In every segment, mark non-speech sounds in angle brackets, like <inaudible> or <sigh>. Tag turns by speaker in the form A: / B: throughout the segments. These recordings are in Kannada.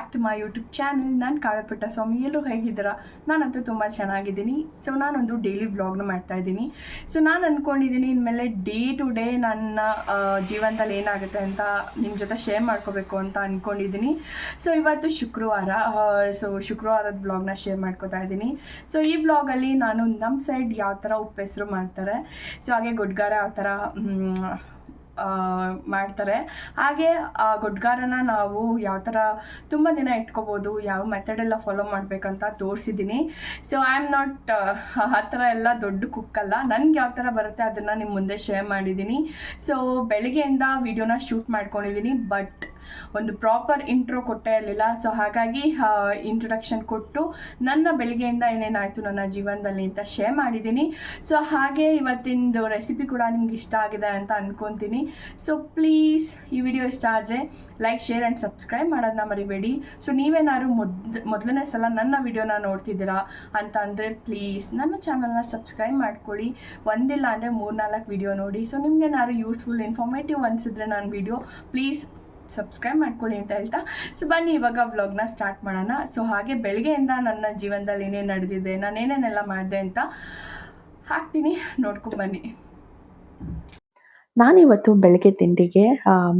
A: Back to my YouTube channel ನಾನು ಕಾವ್ಯಪುಟ್ಟ ಸ್ವಾಮಿ ಎಲ್ಲರೂ ಹೇಗಿದ್ದೀರಾ? ನಾನಂತೂ ತುಂಬ ಚೆನ್ನಾಗಿದ್ದೀನಿ. ಸೊ ನಾನೊಂದು ಡೈಲಿ ವ್ಲಾಗ್ನ ಮಾಡ್ತಾ ಇದ್ದೀನಿ. ಸೊ ನಾನು ಅಂದ್ಕೊಂಡಿದ್ದೀನಿ ಇನ್ಮೇಲೆ ಡೇ ಟು ಡೇ ನನ್ನ ಜೀವನದಲ್ಲಿ ಏನಾಗುತ್ತೆ ಅಂತ ನಿಮ್ಮ ಜೊತೆ ಶೇರ್ ಮಾಡ್ಕೋಬೇಕು ಅಂತ ಅಂದ್ಕೊಂಡಿದ್ದೀನಿ ಸೊ ಇವತ್ತು ಶುಕ್ರವಾರ ಸೊ ಶುಕ್ರವಾರದ ಬ್ಲಾಗ್ನ ಶೇರ್ ಮಾಡ್ಕೋತಾ ಇದ್ದೀನಿ. ಸೊ ಈ ಬ್ಲಾಗಲ್ಲಿ ನಾನು ನಮ್ಮ ಸೈಡ್ ಯಾವ ಥರ ಉಪ್ಪೆಸರು ಮಾಡ್ತಾರೆ. ಸೊ ಹಾಗೆ ಗುಡ್ಗಾರ ಯಾವ ಥರ ಮಾಡ್ತಾರೆ. ಹಾಗೆ, ಆ, ಗೊಡ್ಗಾರನ ನಾವು ಯಾವ ಥರ ತುಂಬ ದಿನ ಇಟ್ಕೋಬೋದು, ಯಾವ ಮೆಥಡೆಲ್ಲ ಫಾಲೋ ಮಾಡಬೇಕಂತ ತೋರಿಸಿದ್ದೀನಿ ಸೊ ಐ ಆಮ್ ನಾಟ್ ಆ ಥರ ಎಲ್ಲ ದೊಡ್ಡ ಕುಕ್ಕಲ್ಲ ನನಗೆ ಯಾವ ಥರ ಬರುತ್ತೆ ಅದನ್ನು ನಿಮ್ಮ ಮುಂದೆ ಶೇರ್ ಮಾಡಿದ್ದೀನಿ ಸೊ ಬೆಳಗ್ಗೆಯಿಂದ ವಿಡಿಯೋನ ಶೂಟ್ ಮಾಡ್ಕೊಂಡಿದ್ದೀನಿ ಬಟ್ ಒಂದು ಪ್ರಾಪರ್ ಇಂಟ್ರೋ ಕೊಟ್ಟೇ ಇರಲಿಲ್ಲ. ಸೊ ಹಾಗಾಗಿ ಇಂಟ್ರೊಡಕ್ಷನ್ ಕೊಟ್ಟು ನನ್ನ ಬೆಳಗ್ಗೆಯಿಂದ ಏನೇನಾಯಿತು ನನ್ನ ಜೀವನದಲ್ಲಿ ಅಂತ ಶೇರ್ ಮಾಡಿದ್ದೀನಿ. ಸೊ ಹಾಗೆ ಇವತ್ತಿಂದು ರೆಸಿಪಿ ಕೂಡ ನಿಮ್ಗೆ ಇಷ್ಟ ಆಗಿದೆ ಅಂತ ಅನ್ಕೊತೀನಿ. ಸೊ ಪ್ಲೀಸ್ ಈ ವಿಡಿಯೋ ಇಷ್ಟ ಆದರೆ ಲೈಕ್ ಶೇರ್ ಆ್ಯಂಡ್ ಸಬ್ಸ್ಕ್ರೈಬ್ ಮಾಡೋದನ್ನ ಮರಿಬೇಡಿ. ಸೊ ನೀವೇನಾದ್ರು ಮೊದ್, ಮೊದಲನೇ ಸಲ ನನ್ನ ವಿಡಿಯೋನ ನೋಡ್ತಿದ್ದೀರಾ ಅಂತ ಅಂದರೆ ಪ್ಲೀಸ್ ನನ್ನ ಚಾನಲ್ನ ಸಬ್ಸ್ಕ್ರೈಬ್ ಮಾಡ್ಕೊಳ್ಳಿ. ಒಂದಿಲ್ಲ ಅಂದರೆ ಮೂರ್ನಾಲ್ಕು ವಿಡಿಯೋ ನೋಡಿ. ಸೊ ನಿಮ್ಗೇನಾದ್ರು ಯೂಸ್ಫುಲ್ ಇನ್ಫಾರ್ಮೇಟಿವ್ ಅನಿಸಿದ್ರೆ ನನ್ನ ವಿಡಿಯೋ ಪ್ಲೀಸ್ ಸಬ್ಸ್ಕ್ರೈಬ್ ಮಾಡ್ಕೊಳ್ಳಿ ಅಂತ ಹೇಳ್ತಾ. ಸೊ ಬನ್ನಿ, ಇವಾಗ ವ್ಲಾಗ್ನ ಸ್ಟಾರ್ಟ್ ಮಾಡೋಣ. ಸೊ ಹಾಗೆ ಬೆಳಗ್ಗೆಯಿಂದ ನನ್ನ ಜೀವನದಲ್ಲಿ ಏನೇನು ನಡೆದಿದೆ, ನಾನು ಏನೇನೆಲ್ಲ ಮಾಡಿದೆ ಅಂತ ಹಾಕ್ತೀನಿ. ನೋಡ್ಕೊಂಬನ್ನಿ
B: ನಾನಿವತ್ತು ಬೆಳಗ್ಗೆ ತಿಂಡಿಗೆ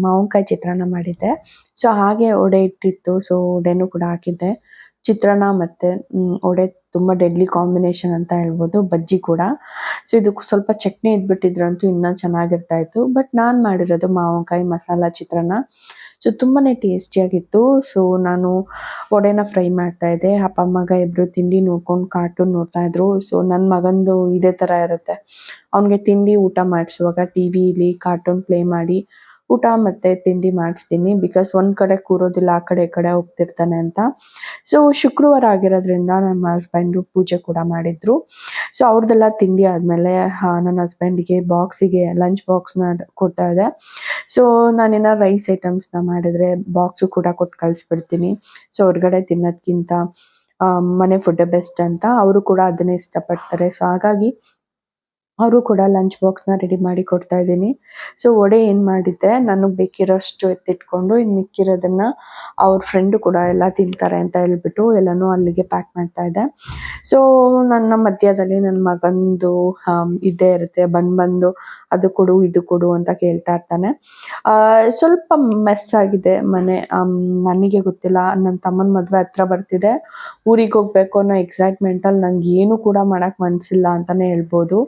B: ಮಾವಿನಕಾಯಿ ಚಿತ್ರಾನ್ನ ಮಾಡಿದ್ದೆ. ಸೊ ಹಾಗೆ ಒಡೆ ಇಟ್ಟಿತ್ತು. ಸೊ ಒಡೆನೂ ಕೂಡ ಹಾಕಿದ್ದೆ. ಚಿತ್ರಾನ್ನ ಮತ್ತು ಒಡೆ ತುಂಬ ಡೆಡ್ಲಿ ಕಾಂಬಿನೇಷನ್ ಅಂತ ಹೇಳ್ಬೋದು, ಬಜ್ಜಿ ಕೂಡ. ಸೊ ಇದಕ್ಕೆ ಸ್ವಲ್ಪ ಚಟ್ನಿ ಇದ್ಬಿಟ್ಟಿದ್ರಂತೂ ಇನ್ನೂ ಚೆನ್ನಾಗಿರ್ತಾ ಇತ್ತು. ಬಟ್ ನಾನು ಮಾಡಿರೋದು ಮಾವಿನಕಾಯಿ ಮಸಾಲ ಚಿತ್ರಾನ್ನ. ಸೊ ತುಂಬಾ ಟೇಸ್ಟಿಯಾಗಿತ್ತು ಸೊ ನಾನು ವಡೆನ ಫ್ರೈ ಮಾಡ್ತಾ ಇದ್ದೆ. ಅಪ್ಪ ಮಗ ಇಬ್ರು ತಿಂಡಿ ನೋಡ್ಕೊಂಡು ಕಾರ್ಟೂನ್ ನೋಡ್ತಾ ಇದ್ರು. ಸೊ ನನ್ನ ಮಗಂದು ಇದೇ ತರ ಇರುತ್ತೆ. ಅವನಿಗೆ ತಿಂಡಿ ಊಟ ಮಾಡಿಸುವಾಗ ಟಿ ವಿಲಿ ಕಾರ್ಟೂನ್ ಪ್ಲೇ ಮಾಡಿ ಊಟ ಮತ್ತೆ ತಿಂಡಿ ಮಾಡಿಸ್ತೀನಿ ಬಿಕಾಸ್ ಒಂದ್ ಕಡೆ ಕೂರೋದಿಲ್ಲ, ಆ ಕಡೆ ಈ ಕಡೆ ಹೋಗ್ತಿರ್ತಾನೆ ಅಂತ. ಸೊ ಶುಕ್ರವಾರ ಆಗಿರೋದ್ರಿಂದ ನಮ್ಮ ಹಸ್ಬೆಂಡು ಪೂಜೆ ಕೂಡ ಮಾಡಿದ್ರು. ಸೊ ಅವ್ರದ್ದೆಲ್ಲ ತಿಂಡಿ ಆದಮೇಲೆ ನನ್ನ ಹಸ್ಬೆಂಡ್ಗೆ ಬಾಕ್ಸಿಗೆ ಲಂಚ್ ಬಾಕ್ಸ್ನ ಕೊಡ್ತಾ ಇದೆ ಸೊ ನಾನೇನೋ ರೈಸ್ ಐಟಮ್ಸ್ನ ಮಾಡಿದ್ರೆ ಬಾಕ್ಸು ಕೂಡ ಕೊಟ್ಟು ಕಳಿಸ್ಬಿಡ್ತೀನಿ. ಸೊ ಹೊರಗಡೆ ತಿನ್ನೋದ್ಕಿಂತ ಮನೆ ಫುಡ್ ಬೆಸ್ಟ್ ಅಂತ. ಅವರು ಕೂಡ ಅದನ್ನೇ ಇಷ್ಟಪಡ್ತಾರೆ. ಸೊ ಹಾಗಾಗಿ ಅವರು ಕೂಡ ಲಂಚ್ ಬಾಕ್ಸ್ನ ರೆಡಿ ಮಾಡಿ ಕೊಡ್ತಾ ಇದ್ದೀನಿ. ಸೊ ವಡೆ ಏನು ಮಾಡಿದ್ದೆ? ನನಗೆ ಬೇಕಿರೋಷ್ಟು ಎತ್ತಿಟ್ಕೊಂಡು ಇನ್ ಮಿಕ್ಕಿರೋದನ್ನ ಅವ್ರ ಫ್ರೆಂಡು ಕೂಡ ಎಲ್ಲ ತಿಂತಾರೆ ಅಂತ ಹೇಳ್ಬಿಟ್ಟು ಎಲ್ಲನೂ ಅಲ್ಲಿಗೆ ಪ್ಯಾಕ್ ಮಾಡ್ತಾ ಇದ್ದೆ. ಸೊ ನನ್ನ ಮಧ್ಯದಲ್ಲಿ ನನ್ನ ಮಗಂದು ಇದೇ ಇದ್ದೇ ಇರುತ್ತೆ. ಬಂದು ಬಂದು ಅದು ಕೊಡು, ಇದು ಕೊಡು ಅಂತ ಕೇಳ್ತಾ ಇರ್ತಾನೆ. ಸ್ವಲ್ಪ ಮೆಸ್ ಆಗಿದೆ ಮನೆ. ನನಗೆ ಗೊತ್ತಿಲ್ಲ. ನನ್ನ ತಮ್ಮನ ಮದುವೆ ಹತ್ರ ಬರ್ತಿದೆ. ಊರಿಗೆ ಹೋಗ್ಬೇಕು ಅನ್ನೋ ಎಕ್ಸೈಟ್ಮೆಂಟಲ್ಲಿ ನಂಗೆ ಏನು ಕೂಡ ಮಾಡಕ್ಕೆ ಮನಸ್ಸಿಲ್ಲ ಅಂತಲೇ ಹೇಳ್ಬೋದು.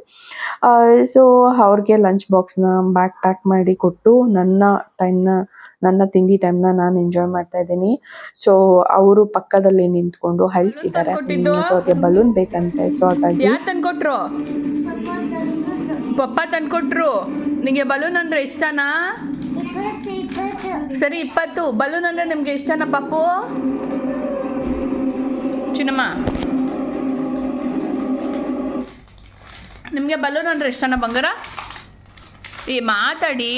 B: ಸೊ ಅವ್ರಿಗೆ ಲಂಚ್ ಬಾಕ್ಸ್ನ ಬ್ಯಾಗ್ ಪ್ಯಾಕ್ ಮಾಡಿ ಕೊಟ್ಟು ನನ್ನ ಟೈಮ್ನ ನನ್ನ ತಿಂಡಿ ಟೈಮ್ನ ನಾನು ಎಂಜಾಯ್ ಮಾಡ್ತಾ ಇದ್ದೀನಿ. ಸೊ ಅವರು ಪಕ್ಕದಲ್ಲಿ ನಿಂತ್ಕೊಂಡು ಹೇಳ್ತಿದ್ದಾರೆ? ಸೊ ಅವ್ರಿಗೆ ಬಲೂನ್ ಬೇಕಂತೆ ಸೊ ಹಾಗಾಗಿ
A: ಯಾರು ತಂದ್ಕೊಟ್ರು ಪಪ್ಪ ತಂದ್ಕೊಟ್ರು ನಿಮಗೆ ಬಲೂನ್ ಅಂದ್ರೆ ಇಷ್ಟನಾ? ಸರಿ ಇಪ್ಪತ್ತು. ಬಲೂನ್ ಅಂದ್ರೆ ನಿಮ್ಗೆ ಇಷ್ಟನಾ ಪಪ್ಪು? ಚಿನ್ನಮ್ಮ? ನಿಮಗೆ ಬಲೂನ್ ಅಂದ್ರೆ ಇಷ್ಟನ ಬಂಗಾರ? ಈ ಮಾತಾಡಿ.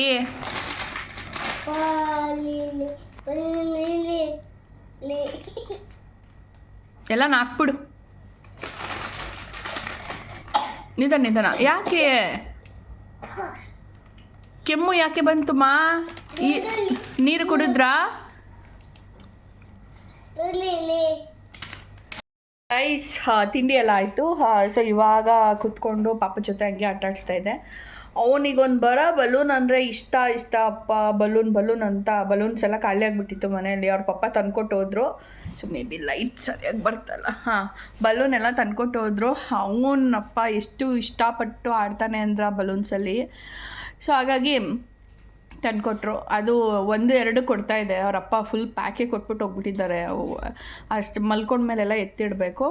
A: ಎಲ್ಲ ನಾಕ್ಬಿಡು. ನಿಧಾನ ನಿಧಾನ. ಯಾಕೆ? ಕೆಮ್ಮು ಯಾಕೆ ಬಂತು ಮಾ? ಈ ನೀರು ಕುಡಿದ್ರಾ? ರೈಸ್ ತಿಂಡಿ ಎಲ್ಲ ಆಯಿತು. ಸೊ ಇವಾಗ ಕುತ್ಕೊಂಡು ಪಾಪ ಜೊತೆ ಹಂಗೆ ಆಟ ಆಡಿಸ್ತಾ ಇದ್ದೆ ಅವನಿಗೊಂದು ಬರ ಬಲೂನ್ ಅಂದರೆ ಇಷ್ಟ ಇಷ್ಟ. ಅಪ್ಪ, ಬಲೂನ್ ಬಲೂನ್ ಅಂತ. ಬಲೂನ್ಸ್ ಎಲ್ಲ ಖಾಲಿ ಆಗಿಬಿಟ್ಟಿತ್ತು ಮನೆಯಲ್ಲಿ. ಅವ್ರ ಪಪ್ಪ ತಂದ್ಕೊಟ್ಟು ಹೋದ್ರು. ಸೊ ಮೇ ಬಿ ಲೈಟ್ ಸರಿಯಾಗಿ ಬರ್ತಲ್ಲ. ಹಾಂ, ಬಲೂನ್ ಎಲ್ಲ ತಂದ್ಕೊಟ್ಟು ಹೋದ್ರು. ಅವನಪ್ಪ ಎಷ್ಟು ಇಷ್ಟಪಟ್ಟು ಆಡ್ತಾನೆ ಅಂದ್ರೆ ಆ ಬಲೂನ್ಸಲ್ಲಿ ಸೊ ಹಾಗಾಗಿ ತಂದ್ಕೊಟ್ರು ಅದು ಒಂದು, ಎರಡು ಕೊಡ್ತಾ ಇದೆ. ಅವರಪ್ಪ ಫುಲ್ ಪ್ಯಾಕೇ ಕೊಟ್ಬಿಟ್ಟು ಹೋಗ್ಬಿಟ್ಟಿದ್ದಾರೆ. ಅವು, ಅಷ್ಟು ಮಲ್ಕೊಂಡ್ಮೇಲೆಲ್ಲ ಎತ್ತಿಡಬೇಕು.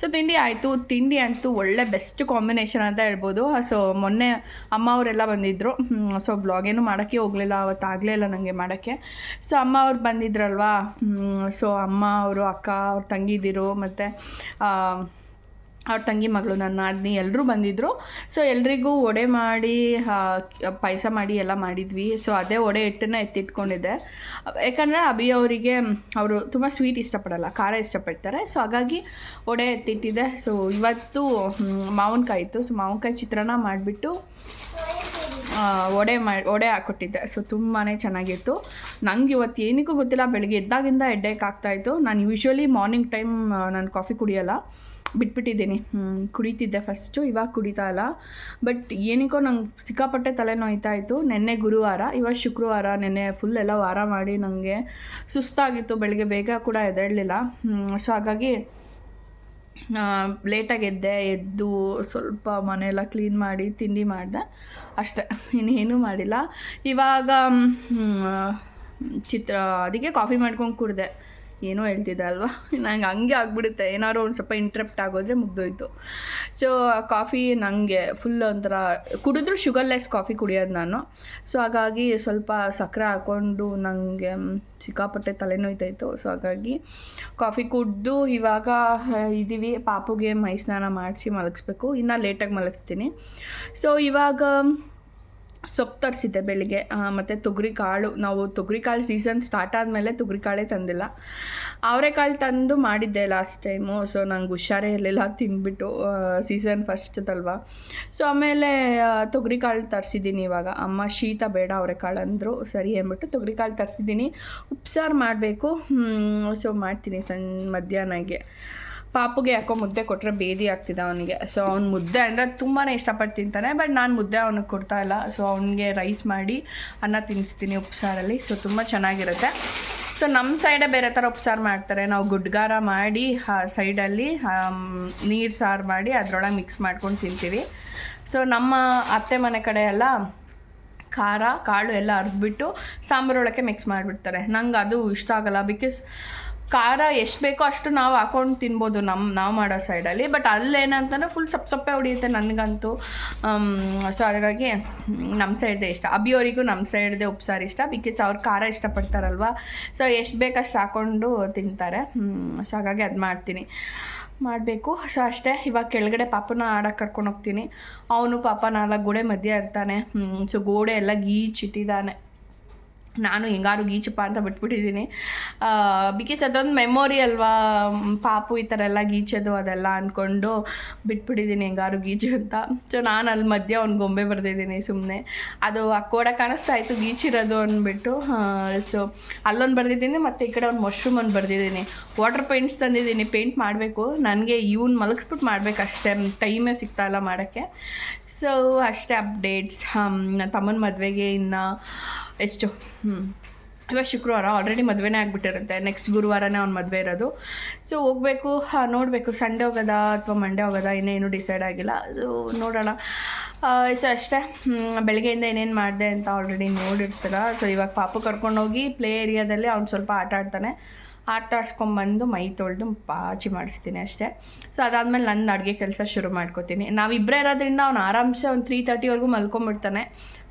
A: ಸೊ ತಿಂಡಿ ಆಯಿತು. ತಿಂಡಿ ಅಂತೂ ಒಳ್ಳೆ ಬೆಸ್ಟ್ ಕಾಂಬಿನೇಷನ್ ಅಂತ ಹೇಳ್ಬೋದು. ಸೊ ಮೊನ್ನೆ ಅಮ್ಮ ಅವರೆಲ್ಲ ಬಂದಿದ್ದರು ಸೊ ಬ್ಲಾಗೇನು ಮಾಡೋಕ್ಕೆ ಹೋಗಲಿಲ್ಲ. ಅವತ್ತು ಆಗಲೇ ಇಲ್ಲ ನನಗೆ ಮಾಡೋಕ್ಕೆ. ಸೊ ಅಮ್ಮ ಅವ್ರು ಬಂದಿದ್ರಲ್ವಾ? ಸೊ ಅಮ್ಮ, ಅವರು ಅಕ್ಕ, ಅವ್ರ ತಂಗಿದಿರು ಮತ್ತು ಅವ್ರ ತಂಗಿ ಮಗಳು ನನ್ನ ಅದ್ನಿ ಎಲ್ಲರೂ ಬಂದಿದ್ದರು ಸೊ ಎಲ್ರಿಗೂ ಒಡೆ ಮಾಡಿ ಪಾಯಸ ಮಾಡಿ ಎಲ್ಲ ಮಾಡಿದ್ವಿ. ಸೊ ಅದೇ ಒಡೆ ಹಿಟ್ಟನ್ನ ಎತ್ತಿಟ್ಕೊಂಡಿದ್ದೆ. ಯಾಕಂದರೆ ಅಭಿ ಅವರಿಗೆ ಅವರು ತುಂಬ ಸ್ವೀಟ್ ಇಷ್ಟಪಡಲ್ಲ, ಖಾರ ಇಷ್ಟಪಡ್ತಾರೆ. ಸೊ ಹಾಗಾಗಿ ಒಡೆ ಎತ್ತಿಟ್ಟಿದ್ದೆ. ಸೊ ಇವತ್ತು ಮಾವಿನಕಾಯಿ ಇತ್ತು. ಸೊ ಮಾವಿನಕಾಯಿ ಚಿತ್ರಾನ್ನ ಮಾಡಿಬಿಟ್ಟು ಒಡೆ ಮಾಡಿ ಒಡೆ ಹಾಕ್ಕೊಟ್ಟಿದ್ದೆ ಸೊ ತುಂಬಾ ಚೆನ್ನಾಗಿತ್ತು. ನಂಗೆ ಇವತ್ತು ಏನಕ್ಕೂ ಗೊತ್ತಿಲ್ಲ. ಬೆಳಗ್ಗೆ ಎದ್ದಾಗಿಂದ ಹೆಡ್ಡೇಕ್ ಆಗ್ತಾಯಿತ್ತು ನಾನು ಯೂಶ್ವಲಿ ಮಾರ್ನಿಂಗ್ ಟೈಮ್ ನಾನು ಕಾಫಿ ಕುಡಿಯೋಲ್ಲ. ಬಿಟ್ಬಿಟ್ಟಿದ್ದೀನಿ. ಕುಡಿತಿದ್ದೆ ಫಸ್ಟು ಇವಾಗ ಕುಡಿತಾ ಇಲ್ಲ. ಬಟ್ ಏನಕ್ಕೋ ನಂಗೆ ಸಿಕ್ಕಾಪಟ್ಟೆ ತಲೆ ನೋಯ್ತಾ ಇತ್ತು. ನಿನ್ನೆ ಗುರುವಾರ, ಇವಾಗ ಶುಕ್ರವಾರ, ನೆನ್ನೆ ಫುಲ್ ಎಲ್ಲ ವಾರ ಮಾಡಿ ನನಗೆ ಸುಸ್ತಾಗಿತ್ತು. ಬೆಳಗ್ಗೆ ಬೇಗ ಕೂಡ ಎದ್ದೇಳಲಿಲ್ಲ. ಸೊ ಹಾಗಾಗಿ ಲೇಟಾಗಿ ಎದ್ದೆ, ಎದ್ದು ಸ್ವಲ್ಪ ಮನೆಯೆಲ್ಲ ಕ್ಲೀನ್ ಮಾಡಿ ತಿಂಡಿ ಮಾಡಿದೆ. ಅಷ್ಟೇ, ಇನ್ನೇನೂ ಮಾಡಿಲ್ಲ. ಇವಾಗ ಚಿತ್ರ, ಅದಕ್ಕೆ ಕಾಫಿ ಮಾಡ್ಕೊಂಡು ಕುಡಿದೆ. ಏನೋ ಹೇಳ್ತಿದ್ದೆ ಅಲ್ವಾ? ನಂಗೆ ಹಂಗೆ ಆಗ್ಬಿಡುತ್ತೆ. ಏನಾದ್ರು ಒಂದು ಸ್ವಲ್ಪ ಇಂಟ್ರಪ್ಟ್ ಆಗೋದ್ರೆ ಮುಗ್ದೋಯ್ತು. ಸೊ ಕಾಫಿ ನನಗೆ ಫುಲ್ ಒಂಥರ ಕುಡಿದ್ರು ಶುಗರ್ಲೆಸ್ ಕಾಫಿ ಕುಡಿಯೋದು ನಾನು. ಸೊ ಹಾಗಾಗಿ ಸ್ವಲ್ಪ ಸಕ್ಕರೆ ಹಾಕ್ಕೊಂಡು ನನಗೆ ಸಿಕ್ಕಾಪಟ್ಟೆ ತಲೆನೋಯ್ತಾಯಿತ್ತು ಸೊ ಹಾಗಾಗಿ ಕಾಫಿ ಕುಡಿದು ಇವಾಗ ಇದ್ದೀವಿ ಪಾಪುಗೆ ಮೈ ಸ್ನಾನ ಮಾಡಿಸಿ ಮಲಗಿಸ್ಬೇಕು. ಇನ್ನೂ ಲೇಟಾಗಿ ಮಲಗಿಸ್ತೀನಿ. ಸೊ ಇವಾಗ ಸೊಪ್ಪು ತರಿಸಿದ್ದೆ ಬೆಳಿಗ್ಗೆ ಮತ್ತು ತೊಗರಿ ಕಾಳು ನಾವು ತೊಗರಿ ಕಾಳು ಸೀಸನ್ ಸ್ಟಾರ್ಟ್ ಆದಮೇಲೆ ತೊಗರಿ ಕಾಳೇ ತಂದಿಲ್ಲ. ಅವರೆಕಾಳು ತಂದು ಮಾಡಿದ್ದೆ ಲಾಸ್ಟ್ ಟೈಮು ಸೊ ನಂಗೆ ಹುಷಾರೇ ಇರಲಿಲ್ಲ. ತಿಂದ್ಬಿಟ್ಟು ಸೀಸನ್ ಫಸ್ಟ್ದಲ್ವಾ ಸೊ ಆಮೇಲೆ ತೊಗರಿ ಕಾಳು ತರಿಸಿದ್ದೀನಿ ಇವಾಗ. ಅಮ್ಮ, ಶೀತ ಬೇಡ ಅವರೆಕಾಳು ಅಂದರು. ಸರಿ ಅಂದ್ಬಿಟ್ಟು ತೊಗರಿ ಕಾಳು ತರಿಸಿದ್ದೀನಿ ಉಪ್ಸಾರು ಮಾಡಬೇಕು. ಸೊ ಮಾಡ್ತೀನಿ ಸಣ್ಣ ಮಧ್ಯಾಹ್ನಗೆ. ಪಾಪುಗೆ ಯಾಕೋ ಮುದ್ದೆ ಕೊಟ್ಟರೆ ಬೇದಿ ಆಗ್ತಿದೆ ಅವನಿಗೆ. ಸೊ ಅವ್ನ ಮುದ್ದೆ ಅಂದರೆ ತುಂಬಾ ಇಷ್ಟಪಟ್ಟು ತಿಂತಾನೆ ಬಟ್ ನಾನು ಮುದ್ದೆ ಅವನಿಗೆ ಕೊಡ್ತಾ ಇಲ್ಲ. ಸೊ ಅವನಿಗೆ ರೈಸ್ ಮಾಡಿ ಅನ್ನ ತಿನ್ನಿಸ್ತೀನಿ ಉಪ್ಸಾರಲ್ಲಿ. ಸೊ ತುಂಬ ಚೆನ್ನಾಗಿರುತ್ತೆ. ಸೊ ನಮ್ಮ ಸೈಡೇ ಬೇರೆ ಥರ ಉಪ್ಸಾರು ಮಾಡ್ತಾರೆ. ನಾವು ಗುಡ್ಗಾರ ಮಾಡಿ ಸೈಡಲ್ಲಿ ನೀರು ಸಾರು ಮಾಡಿ ಅದರೊಳಗೆ ಮಿಕ್ಸ್ ಮಾಡ್ಕೊಂಡು ತಿಂತೀವಿ. ಸೊ ನಮ್ಮ ಅತ್ತೆ ಮನೆ ಕಡೆ ಎಲ್ಲ ಖಾರ, ಕಾಳು ಎಲ್ಲ ಅರ್ದ್ಬಿಟ್ಟು ಸಾಂಬಾರೊಳಕ್ಕೆ ಮಿಕ್ಸ್ ಮಾಡಿಬಿಡ್ತಾರೆ. ನಂಗೆ ಅದು ಇಷ್ಟ ಆಗಲ್ಲ ಬಿಕಾಸ್ ಖಾರ ಎಷ್ಟು ಬೇಕೋ ಅಷ್ಟು ನಾವು ಹಾಕೊಂಡು ತಿನ್ಬೋದು ನಮ್ಮ ನಾವು ಮಾಡೋ ಸೈಡಲ್ಲಿ. ಬಟ್ ಅಲ್ಲೇನಂತಂದ್ರೆ ಫುಲ್ ಸಪ್ ಸಪ್ಪೆ ಹೊಡಿಯುತ್ತೆ ನನಗಂತೂ. ಸೊ ಹಾಗಾಗಿ ನಮ್ಮ ಸೈಡ್ದೇ ಇಷ್ಟ. ಅಭಿಯವರಿಗೂ ನಮ್ಮ ಸೈಡ್ದೇ ಉಪ್ಸಾರು ಇಷ್ಟ. ಬಿಕಾಸ್ ಅವ್ರು ಖಾರ ಇಷ್ಟಪಡ್ತಾರಲ್ವ? ಸೊ ಎಷ್ಟು ಬೇಕಷ್ಟು ಹಾಕ್ಕೊಂಡು ತಿಂತಾರೆ. ಸೊ ಹಾಗಾಗಿ ಅದು ಮಾಡ್ತೀನಿ. ಮಾಡಬೇಕು. ಸೊ ಅಷ್ಟೇ. ಇವಾಗ ಕೆಳಗಡೆ ಪಾಪನ ಆಡೋಕ್ಕೆ ಕರ್ಕೊಂಡು ಹೋಗ್ತೀನಿ. ಅವನು ಪಾಪ ನಾಲ್ಕು ಗೋಡೆ ಮಧ್ಯ ಇರ್ತಾನೆ. ಸೊ ಗೋಡೆ ಎಲ್ಲ ಗೀಚಿಟ್ಟಿದ್ದಾನೆ ನಾನು ಹೆಂಗಾರು ಗೀಚಪ್ಪ ಅಂತ ಬಿಟ್ಬಿಟ್ಟಿದ್ದೀನಿ. ಬಿಕಾಸ್ ಅದೊಂದು ಮೆಮೊರಿ ಅಲ್ವಾ? ಪಾಪು ಈ ಥರ ಎಲ್ಲ ಗೀಚೋದು ಅದೆಲ್ಲ ಅಂದ್ಕೊಂಡು ಬಿಟ್ಬಿಟ್ಟಿದ್ದೀನಿ ಹೆಂಗಾರು ಗೀಚು ಅಂತ. ಸೊ ನಾನು ಅಲ್ಲಿ ಮಧ್ಯೆ ಒಂದು ಗೊಂಬೆ ಬರೆದಿದ್ದೀನಿ ಸುಮ್ಮನೆ ಅದು ಆ ಕೋಡ ಕಾಣಿಸ್ತಾ ಇತ್ತು ಗೀಚಿರೋದು ಅಂದ್ಬಿಟ್ಟು. ಸೊ ಅಲ್ಲೊಂದು ಬರೆದಿದ್ದೀನಿ ಮತ್ತು ಈ ಕಡೆ ಒಂದು ಮಶ್ರೂಮ್ ಒಂದು ಬರೆದಿದ್ದೀನಿ. ವಾಟರ್ ಪೇಂಟ್ಸ್ ತಂದಿದ್ದೀನಿ ಪೇಂಟ್ ಮಾಡಬೇಕು. ನನಗೆ ಇವ್ನ ಮಲಗಿಸ್ಬಿಟ್ಟು ಮಾಡಬೇಕು ಅಷ್ಟೇ. ಟೈಮೇ ಸಿಗ್ತಾ ಇಲ್ಲ ಮಾಡೋಕ್ಕೆ. ಸೊ ಅಷ್ಟೇ ಅಪ್ಡೇಟ್ಸ್ ನನ್ನ ತಮ್ಮನ ಮದುವೆಗೆ ಇನ್ನು ಎಷ್ಟು? ಹ್ಞೂ ಇವಾಗ ಶುಕ್ರವಾರ ಆಲ್ರೆಡಿ ಮದುವೆನೇ ಆಗಿಬಿಟ್ಟಿರುತ್ತೆ. ನೆಕ್ಸ್ಟ್ ಗುರುವಾರನೇ ಅವ್ನ ಮದುವೆ ಇರೋದು. ಸೊ ಹೋಗಬೇಕು ನೋಡಬೇಕು. ಸಂಡೇ ಹೋಗೋದಾ ಅಥವಾ ಮಂಡೇ ಹೋಗೋದಾ? ಇನ್ನೇನು ಡಿಸೈಡ್ ಆಗಿಲ್ಲ. ಸೊ ನೋಡೋಣ. ಸೊ ಅಷ್ಟೇ. ಬೆಳಗ್ಗೆಯಿಂದ ಏನೇನು ಮಾಡಿದೆ ಅಂತ ಆಲ್ರೆಡಿ ನೋಡಿರ್ತೀರ? ಸೊ ಇವಾಗ ಪಾಪು ಕರ್ಕೊಂಡೋಗಿ ಪ್ಲೇ ಏರಿಯಾದಲ್ಲಿ ಅವ್ನು ಸ್ವಲ್ಪ ಆಟ ಆಡ್ತಾನೆ. ಆಟ ಆಡ್ಸ್ಕೊಂಬಂದು ಮೈ ತೊಳೆದು ಪಾಚಿ ಮಾಡಿಸ್ತೀನಿ ಅಷ್ಟೇ. ಸೊ ಅದಾದಮೇಲೆ ನನ್ನ ಅಡುಗೆ ಕೆಲಸ ಶುರು ಮಾಡ್ಕೋತೀನಿ. ನಾವಿಬ್ಬರೇ ಇರೋದ್ರಿಂದ ಅವ್ನು ಆರಾಮ್ಸೆ ಒಂದು ತ್ರೀ ತರ್ಟಿವರೆಗೂ ಮಲ್ಕೊಂಬಿಡ್ತಾನೆ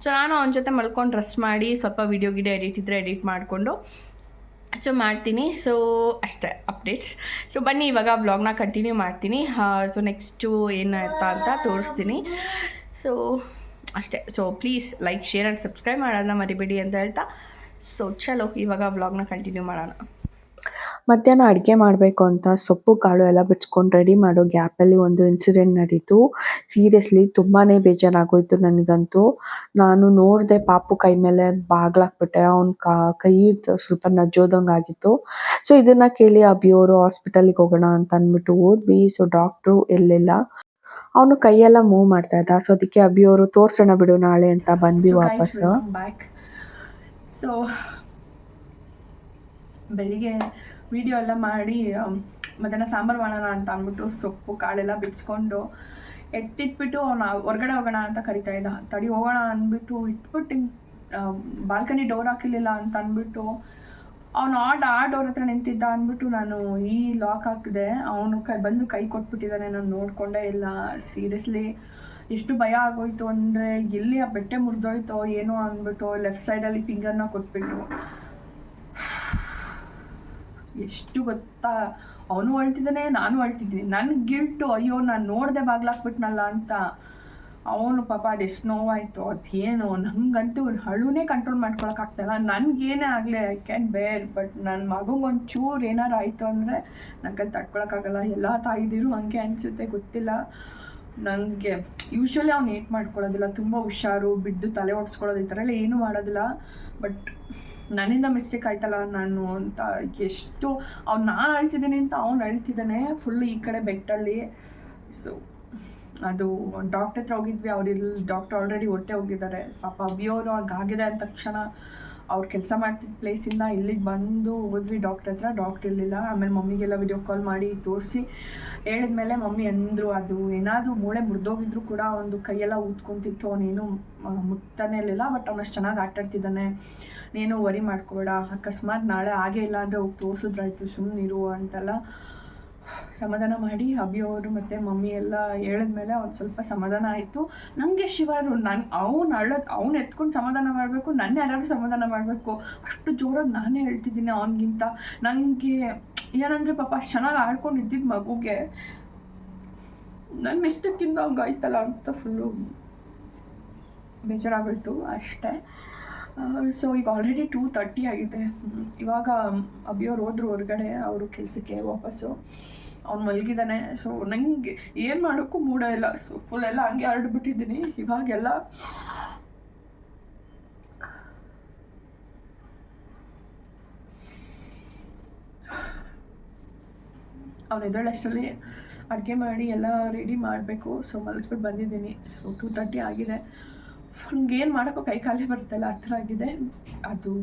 A: ಸೊ ನಾನು ಅವನ ಜೊತೆ ಮಲ್ಕೊಂಡು ರೆಸ್ಟ್ ಮಾಡಿ ಸ್ವಲ್ಪ ವೀಡಿಯೋ ಗಿಡ ಎಡಿಟ್ ಇದ್ದರೆ ಎಡಿಟ್ ಮಾಡಿಕೊಂಡು ಸೊ ಮಾಡ್ತೀನಿ. ಸೊ ಅಷ್ಟೇ ಅಪ್ಡೇಟ್ಸ್ ಸೊ ಬನ್ನಿ, ಇವಾಗ ಬ್ಲಾಗ್ನ ಕಂಟಿನ್ಯೂ ಮಾಡ್ತೀನಿ. ಸೊ ನೆಕ್ಸ್ಟು ಏನಪ್ಪ ಅಂತ ತೋರಿಸ್ತೀನಿ. ಸೊ ಅಷ್ಟೇ. So please like share and subscribe ಮಾಡೋದನ್ನ ಮರಿಬೇಡಿ ಅಂತ ಹೇಳ್ತಾ. ಸೊ ಚಲೋ, ಇವಾಗ ವ್ಲಾಗ್ನ ಕಂಟಿನ್ಯೂ ಮಾಡೋಣ.
B: ಮಧ್ಯಾಹ್ನ ಅಡುಗೆ ಮಾಡಬೇಕು ಅಂತ ಸೊಪ್ಪು ಕಾಳು ಎಲ್ಲ ಬಿಡ್ಸ್ಕೊಂಡು ರೆಡಿ ಮಾಡೋ ಗ್ಯಾಪಲ್ಲಿ ಒಂದು ಇನ್ಸಿಡೆಂಟ್ ನಡೀತು. ಸೀರಿಯಸ್ಲಿ ತುಂಬಾ ಬೇಜಾರಾಗೋಯ್ತು ನನಗಂತೂ. ನಾನು ನೋಡಿದೆ ಪಾಪು ಕೈ ಮೇಲೆ ಬಾಗ್ಲಾಕ್ಬಿಟ್ಟೆ ಅವ್ನ ಕೈ ಸ್ವಲ್ಪ ನಜ್ಜೋದಂಗೆ ಆಗಿತ್ತು. ಸೊ ಇದನ್ನ ಕೇಳಿ ಅಬಿಯವರು ಹಾಸ್ಪಿಟಲಿಗೆ ಹೋಗೋಣ ಅಂತ ಅಂದ್ಬಿಟ್ಟು ಓದ್ವಿ ಸೊ ಡಾಕ್ಟ್ರು ಇರಲಿಲ್ಲ ಅವನು ಕೈಯೆಲ್ಲ ಮೂವ್ ಮಾಡ್ತಾ ಇದ್ದ. ಸೊ ಅದಕ್ಕೆ ಅಬಿಯವರು ತೋರ್ಸೋಣ ಬಿಡು ನಾಳೆ ಅಂತ ಬಂದ್ವಿ ವಾಪಸ್
A: ಸೊ ಬೆಳಿಗ್ಗೆ ವಿಡಿಯೋ ಎಲ್ಲ ಮಾಡಿ ಮಧ್ಯಾಹ್ನ ಸಾಂಬಾರು ಮಾಡೋಣ ಅಂತ ಅಂದ್ಬಿಟ್ಟು ಸೊಪ್ಪು, ಕಾಳೆಲ್ಲ ಬಿಡಿಸ್ಕೊಂಡು ಎತ್ತಿಟ್ಬಿಟ್ಟು ಅವನ ಹೊರ್ಗಡೆ ಹೋಗೋಣ ಅಂತ ಕರಿತಾ ಇದ್ದ. ತಡಿ ಹೋಗೋಣ ಅಂದ್ಬಿಟ್ಟು ಇಟ್ಬಿಟ್ಟು ಬಾಲ್ಕನಿ ಡೋರ್ ಹಾಕಿರ್ಲಿಲ್ಲ ಅಂತ ಅಂದ್ಬಿಟ್ಟು ಅವನು ಆಟ, ಆ ಡೋರ್ ಹತ್ರ ನಿಂತಿದ್ದ ಅಂದ್ಬಿಟ್ಟು ನಾನು ಈ ಲಾಕ್ ಹಾಕಿದೆ. ಅವನು ಕೈ, ಬಂದು ಕೈ ಕೊಟ್ಬಿಟ್ಟಿದ್ದಾನೆ. ನಾನು ನೋಡ್ಕೊಂಡೇ ಇಲ್ಲ. ಸೀರಿಯಸ್ಲಿ ಎಷ್ಟು ಭಯ ಆಗೋಯ್ತು ಅಂದರೆ, ಎಲ್ಲಿ ಆ ಬೆಟ್ಟೆ ಮುರಿದೋಯ್ತೋ ಏನೋ ಅಂದ್ಬಿಟ್ಟು ಲೆಫ್ಟ್ ಸೈಡಲ್ಲಿ ಫಿಂಗರ್ನ ಕೊಟ್ಬಿಟ್ಟು ಎಷ್ಟು ಗೊತ್ತಾ? ಅವನು ಅಳ್ತಿದ್ದಾನೆ, ನಾನು ಅಳ್ತಿದ್ದೀನಿ. ನನಗೆ ಗಿಲ್ಟು ಅಯ್ಯೋ, ನಾನು ನೋಡದೆ ಬಾಗ್ಲಾಕ್ಬಿಟ್ನಲ್ಲ ಅಂತ. ಅವನು ಪಾಪ ಎಷ್ಟು ನೋವಾಯಿತು, ಅದೇನು. ನಂಗಂತೂ ಹಳುನೇ ಕಂಟ್ರೋಲ್ ಮಾಡ್ಕೊಳಕ್ಕಾಗ್ತಾಯಿಲ್ಲ ನನಗೇನೇ ಆಗಲಿ ಐ ಕ್ಯಾನ್ ಬೇರ್ ಬಟ್ ನನ್ನ ಮಗಂಗೆ ಒಂಚೂರು ಏನಾರು ಆಯಿತು ಅಂದರೆ ನನಗೆ ತಡ್ಕೊಳಕ್ಕಾಗಲ್ಲ ಎಲ್ಲ ತಾಯಿದಿರು ಹಂಗೆ ಅನಿಸುತ್ತೆ, ಗೊತ್ತಿಲ್ಲ. ನನಗೆ ಯೂಶ್ವಲಿ ಅವ್ನು ಏಟ್ ಮಾಡ್ಕೊಳ್ಳೋದಿಲ್ಲ, ತುಂಬ ಹುಷಾರು, ಬಿದ್ದು ತಲೆ ಓಡಿಸ್ಕೊಳ್ಳೋದು ಈ ಥರ ಎಲ್ಲ ಏನೂ ಮಾಡೋದಿಲ್ಲ. ಬಟ್ ನನ್ನಿಂದ ಮಿಸ್ಟೇಕ್ ಆಯ್ತಲ್ಲ ನಾನು ಅಂತ, ಎಷ್ಟು ಅವ್ನು ನಾನು ಅಳ್ತಿದ್ದೀನಿ ಅಂತ ಅವ್ನು ಅಳ್ತಿದ್ದಾನೆ ಫುಲ್ ಈ ಕಡೆ ಬೆಟ್ಟಲ್ಲಿ. ಸೊ ಅದು ಡಾಕ್ಟರ್ ಹತ್ರ ಹೋಗಿದ್ವಿ, ಅವ್ರು ಇಲ್ಲಿ ಡಾಕ್ಟರ್ ಆಲ್ರೆಡಿ ಹೊಟ್ಟೆ ಹೋಗಿದ್ದಾರೆ. ಪಾಪ ಅಭಿಯವರು ಆಗಿದೆ ಅಂದ ತಕ್ಷಣ. ಅವ್ರು ಕೆಲಸ ಮಾಡ್ತಿದ್ದ ಪ್ಲೇಸಿಂದ ಇಲ್ಲಿಗೆ ಬಂದು ಹೋದ್ವಿ ಡಾಕ್ಟರ್ ಹತ್ರ. ಡಾಕ್ಟರ್ ಇರಲಿಲ್ಲ. ಆಮೇಲೆ ಮಮ್ಮಿಗೆಲ್ಲ ವಿಡಿಯೋ ಕಾಲ್ ಮಾಡಿ ತೋರಿಸಿ ಹೇಳಿದ್ಮೇಲೆ ಮಮ್ಮಿ ಅಂದರು, ಅದು ಏನಾದರೂ ಮೂಳೆ ಮುರಿದೋಗಿದ್ರು ಕೂಡ ಒಂದು ಕೈಯೆಲ್ಲ ಊದ್ಕೊಂತಿತ್ತು. ಅವನೇನು ಮುಟ್ತಾನೆ ಇರಲಿಲ್ಲ ಬಟ್ ಅವನಷ್ಟು ಚೆನ್ನಾಗಿ ಆಟಾಡ್ತಿದ್ದಾನೆ. ನೀನು ವರಿ ಮಾಡ್ಕೋಬೇಡ. ಅಕಸ್ಮಾತ್ ನಾಳೆ ಆಗೇ ಇಲ್ಲ ಅಂದರೆ ಹೋಗಿ ತೋರಿಸಿದ್ರಾಯ್ತು. ಸುಮ್ಮನಿರು ಅಂತೆಲ್ಲ ಸಮಾಧಾನ ಮಾಡಿ ಅಭಿಯವರು ಮತ್ತು ಮಮ್ಮಿ ಎಲ್ಲ ಹೇಳಿದ್ಮೇಲೆ ಒಂದು ಸ್ವಲ್ಪ ಸಮಾಧಾನ ಆಯಿತು. ನನಗೆ ಶಿವರು, ನಾನು ಅವನು ಅಳೋದು, ಅವ್ನು ಎತ್ಕೊಂಡು ಸಮಾಧಾನ ಮಾಡಬೇಕು ನನ್ನ ಯಾರಾದ್ರೂ ಸಮಾಧಾನ ಮಾಡಬೇಕು. ಅಷ್ಟು ಜೋರಾಗಿ ನಾನೇ ಹೇಳ್ತಿದ್ದೀನಿ ಅವನಿಗಿಂತ. ನನಗೆ ಏನಂದರೆ ಪಾಪ ಚೆನ್ನಾಗಿ ಆಡ್ಕೊಂಡು ಇದ್ದಿದ್ದು ಮಗುಗೆ. ನನ್ನ ಮಿಸ್ಟೇಕಿಂದ ಹಂಗಾಯ್ತಲ್ಲ ಅಂತ ಫುಲ್ಲು ಬೇಜಾರಾಗೋಯ್ತು ಅಷ್ಟೇ. ಸೊ ಈಗ ಆಲ್ರೆಡಿ ಟೂ ತರ್ಟಿ ಆಗಿದೆ. ಇವಾಗ ಅಬ್ಬಿಯವ್ರು ಹೋದ್ರು ಹೊರಗಡೆ, ಅವರು ಕೆಲಸಕ್ಕೆ ವಾಪಸ್ಸು. ಅವ್ನು ಮಲಗಿದ್ದಾನೆ ಸೊ ನನಗೆ ಏನು ಮಾಡೋಕ್ಕೂ ಮೂಡ ಇಲ್ಲ. ಸೊ ಫುಲ್ ಎಲ್ಲ ಹಂಗೆ ಹರಡ್ಬಿಟ್ಟಿದ್ದೀನಿ. ಇವಾಗೆಲ್ಲ ಅವ್ನು ಎದ್ದೇಳಷ್ಟರಲ್ಲಿ ಅಡುಗೆ ಮಾಡಿ ಎಲ್ಲ ರೆಡಿ ಮಾಡಬೇಕು. ಸೊ ಮಲಗಿಸ್ಬಿಟ್ಟು ಬಂದಿದ್ದೀನಿ. ಸೊ ಟೂ ತರ್ಟಿ ಆಗಿದೆ. ಏನು ಮಾಡೋಕ್ಕೋ ಕೈ ಕಾಲೇ ಬರ್ತಲ್ಲ ಆ ಥರ ಆಗಿದೆ. ಅದು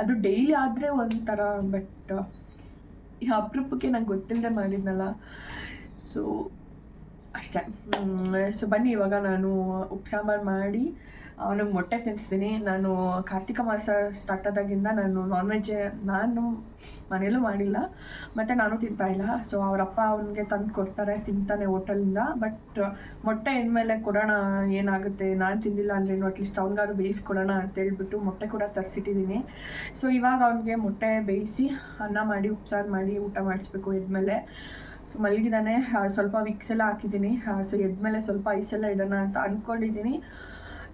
A: ಅದು ಡೈಲಿ ಆದರೆ ಒಂಥರ ಬಟ್ ಈ ಅಪರೂಪಕ್ಕೆ ನಂಗೆ ಗೊತ್ತಿಲ್ಲದೆ ಮಾಡಿದ್ನಲ್ಲ. ಸೊ ಅಷ್ಟೇ. ಸೊ ಬನ್ನಿ ಇವಾಗ ನಾನು ಉಪ್ಪು ಸಾಂಬಾರು ಮಾಡಿ ಅವನಿಗೆ ಮೊಟ್ಟೆ ತಿನ್ನಿಸ್ತೀನಿ. ನಾನು ಕಾರ್ತಿಕ ಮಾಸ ಸ್ಟಾರ್ಟ್ ಆದಾಗಿಂದ ನಾನು ನಾನ್ ವೆಜ್ ನಾನು ಮನೇಲೂ ಮಾಡಿಲ್ಲ. ಮತ್ತು ನಾನು ತಿಂತಾ ಇಲ್ಲ. ಸೊ ಅವರಪ್ಪ ಅವನಿಗೆ ತಂದು ಕೊಡ್ತಾರೆ ತಿಂತಾನೆ ಹೋಟೆಲಿಂದ ಬಟ್ ಮೊಟ್ಟೆ ಇನ್ಮೇಲೆ ಕೊಡೋಣ, ಏನಾಗುತ್ತೆ? ನಾನು ತಿಂದಿಲ್ಲ ಅಂದ್ರೇನು? ಅಟ್ಲೀಸ್ಟ್ ಅವ್ನಿಗಾದ್ರು ಬೇಯಿಸ್ಕೊಡೋಣ ಅಂತೇಳ್ಬಿಟ್ಟು ಮೊಟ್ಟೆ ಕೂಡ ತರಿಸಿಟ್ಟಿದ್ದೀನಿ. ಸೊ ಇವಾಗ ಅವನಿಗೆ ಮೊಟ್ಟೆ ಬೇಯಿಸಿ ಅನ್ನ ಮಾಡಿ, ಉಪ್ಸಾರು ಮಾಡಿ, ಊಟ ಮಾಡಿಸ್ಬೇಕು ಎದ್ಮೇಲೆ. ಸೊ ಮಲಗಿದ್ದಾನೆ. ಸ್ವಲ್ಪ ವಿಕ್ಸ್ ಎಲ್ಲ ಹಾಕಿದ್ದೀನಿ. ಸೊ ಎದ್ಮೇಲೆ ಸ್ವಲ್ಪ ಐಸೆಲ್ಲ ಇಡೋಣ ಅಂತ ಅಂದ್ಕೊಂಡಿದ್ದೀನಿ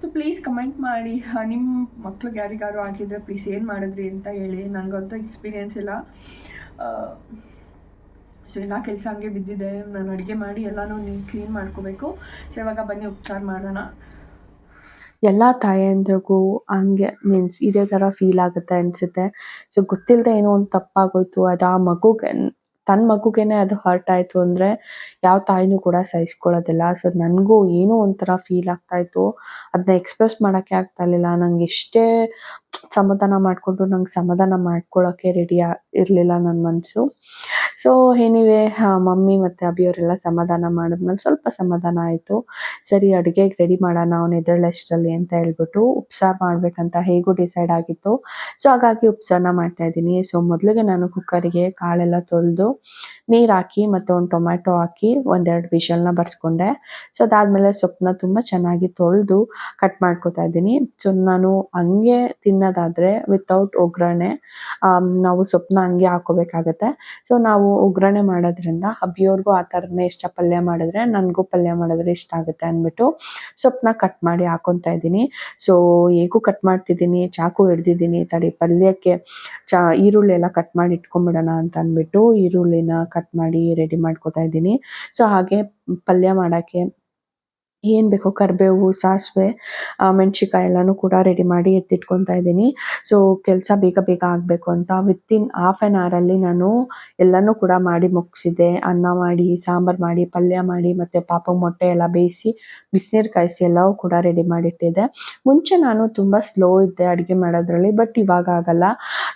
A: ಸೊ ಪ್ಲೀಸ್ ಕಮೆಂಟ್ ಮಾಡಿ. <laughs> ನಿಮ್ಮ ಮಕ್ಳಿಗೆ ಯಾರಿಗಾರು ಆಗಿದ್ರೆ ಪ್ಲೀಸ್ ಏನು ಮಾಡಿದ್ರಿ ಅಂತ ಹೇಳಿ. ನನಗಂತೂ ಎಕ್ಸ್ಪೀರಿಯೆನ್ಸ್ ಇಲ್ಲ. ಸೊ ಎಲ್ಲ ಕೆಲಸ ಹಂಗೆ ಬಿದ್ದಿದೆ. ನಾನು ಅಡುಗೆ ಮಾಡಿ ಎಲ್ಲನೂ ನೀವು ಕ್ಲೀನ್ ಮಾಡ್ಕೋಬೇಕು. ಸೊ ಇವಾಗ ಬನ್ನಿ ಉಪಚಾರ ಮಾಡೋಣ.
B: ಎಲ್ಲ ತಾಯಂದ್ರಿಗೂ ಹಂಗೆ ಮೀನ್ಸ್ ಇದೇ ಥರ ಫೀಲ್ ಆಗುತ್ತೆ ಅನಿಸುತ್ತೆ. ಸೊ ಗೊತ್ತಿಲ್ಲದೆ ಏನೋ ಒಂದು ತಪ್ಪಾಗೋಯ್ತು. ಅದು ಆ ಮಗುಗೆ ತನ್ನ ಮಗುಗೇನೆ ಅದು ಹರ್ಟ್ ಆಯಿತು ಅಂದರೆ ಯಾವ ತಾಯಿನೂ ಕೂಡ ಸಹಿಸ್ಕೊಳ್ಳೋದಿಲ್ಲ. ಸೊ ನನಗೂ ಏನೋ ಒಂಥರ ಫೀಲ್ ಆಗ್ತಾ ಇತ್ತು. ಅದನ್ನ ಎಕ್ಸ್ಪ್ರೆಸ್ ಮಾಡೋಕ್ಕೆ ಆಗ್ತಾ ಇರಲಿಲ್ಲ. ನಂಗೆ ಎಷ್ಟೇ ಸಮಾಧಾನ ಮಾಡಿಕೊಂಡು ನಂಗೆ ಸಮಾಧಾನ ಮಾಡ್ಕೊಳ್ಳೋಕ್ಕೆ ರೆಡಿ ಇರಲಿಲ್ಲ ನನ್ನ ಮನಸ್ಸು ಸೊ ಏನಿವೆ ಮಮ್ಮಿ ಮತ್ತು ಅಭಿಯವರೆಲ್ಲ ಸಮಾಧಾನ ಮಾಡಿದ್ಮೇಲೆ ಸ್ವಲ್ಪ ಸಮಾಧಾನ ಆಯಿತು. ಸರಿ, ಅಡುಗೆಗೆ ರೆಡಿ ಮಾಡೋಣ, ಅವ್ನು ಎದ್ದೇಳಷ್ಟರಲ್ಲಿ ಅಂತ ಹೇಳ್ಬಿಟ್ಟು ಉಪ್ಸಾರು ಮಾಡಬೇಕಂತ ಹೇಗೂ ಡಿಸೈಡ್ ಆಗಿತ್ತು. ಸೊ ಹಾಗಾಗಿ ಉಪ್ಸಾರನ್ನ ಮಾಡ್ತಾ ಇದ್ದೀನಿ. ಸೊ ಮೊದಲಿಗೆ ನಾನು ಕುಕ್ಕರಿಗೆ ಕಾಳೆಲ್ಲ ತೊಳೆದು ನೀರು ಹಾಕಿ ಮತ್ತು ಒಂದು ಟೊಮ್ಯಾಟೊ ಹಾಕಿ ಒಂದೆರಡು ವಿಷಲ್ನ ಬರ್ಸ್ಕೊಂಡೆ. ಸೊ ಅದಾದಮೇಲೆ ಸೊಪ್ಪನ್ನ ತುಂಬ ಚೆನ್ನಾಗಿ ತೊಳೆದು ಕಟ್ ಮಾಡ್ಕೊತಾ ಇದ್ದೀನಿ. ಸೊ ನಾನು ಹಂಗೆ ತಿನ್ನೋದಾದರೆ ವಿತೌಟ್ ಒಗ್ಗರಣೆ ನಾವು ಸೊಪ್ಪನ್ನ ಹಂಗೆ ಹಾಕೋಬೇಕಾಗತ್ತೆ. ಸೊ ನಾವು ಒಗ್ಗರಣೆ ಮಾಡೋದ್ರಿಂದ ಹಬ್ಬಿಯವ್ರಿಗೂ ಆ ಥರನೇ ಇಷ್ಟ ಪಲ್ಯ ಮಾಡಿದ್ರೆ ನನಗೂ ಪಲ್ಯ ಮಾಡಿದ್ರೆ ಇಷ್ಟ ಆಗುತ್ತೆ ಅಂದ್ಬಿಟ್ಟು ಸೊಪ್ಪನ್ನ ಕಟ್ ಮಾಡಿ ಹಾಕೊತಾ ಇದ್ದೀನಿ. ಸೊ ಹೇಗೂ ಕಟ್ ಮಾಡ್ತಿದ್ದೀನಿ, ಚಾಕು ಹಿಡ್ದಿದ್ದೀನಿ, ತಡಿ ಪಲ್ಯಕ್ಕೆ ಚಾ, ಈರುಳ್ಳಿ ಎಲ್ಲ ಕಟ್ ಮಾಡಿ ಇಟ್ಕೊಂಬಿಡೋಣ ಅಂತ ಅಂದ್ಬಿಟ್ಟು ಈರುಳ್ಳಿನ ಕಟ್ ಮಾಡಿ ರೆಡಿ ಮಾಡ್ಕೊತಾ ಇದ್ದೀನಿ. ಸೊ ಹಾಗೆ ಪಲ್ಯ ಮಾಡೋಕ್ಕೆ ಏನು ಬೇಕೋ ಕರಿಬೇವು ಸಾಸಿವೆ ಮೆಣಸಿಕಾಯಿ ಎಲ್ಲಾನು ಕೂಡ ರೆಡಿ ಮಾಡಿ ಎತ್ತಿಟ್ಕೊತಾ ಇದ್ದೀನಿ. ಸೊ ಕೆಲಸ ಬೇಗ ಬೇಗ ಆಗಬೇಕು ಅಂತ ವಿತಿನ್ ಹಾಫ್ ಆ್ಯನ್ ಅವರಲ್ಲಿ ನಾನು ಎಲ್ಲನೂ ಕೂಡ ಮಾಡಿ ಮುಗಿಸಿದೆ. ಅನ್ನ ಮಾಡಿ, ಸಾಂಬಾರ್ ಮಾಡಿ, ಪಲ್ಯ ಮಾಡಿ, ಮತ್ತೆ ಪಾಪ ಮೊಟ್ಟೆ ಎಲ್ಲ ಬೇಯಿಸಿ, ಬಿಸಿನೀರು ಕಾಯಿಸಿ ಎಲ್ಲವೂ ಕೂಡ ರೆಡಿ ಮಾಡಿಟ್ಟಿದ್ದೆ. ಮುಂಚೆ ನಾನು ತುಂಬ ಸ್ಲೋ ಇದ್ದೆ ಅಡುಗೆ ಮಾಡೋದ್ರಲ್ಲಿ ಬಟ್ ಇವಾಗ ಆಗಲ್ಲ.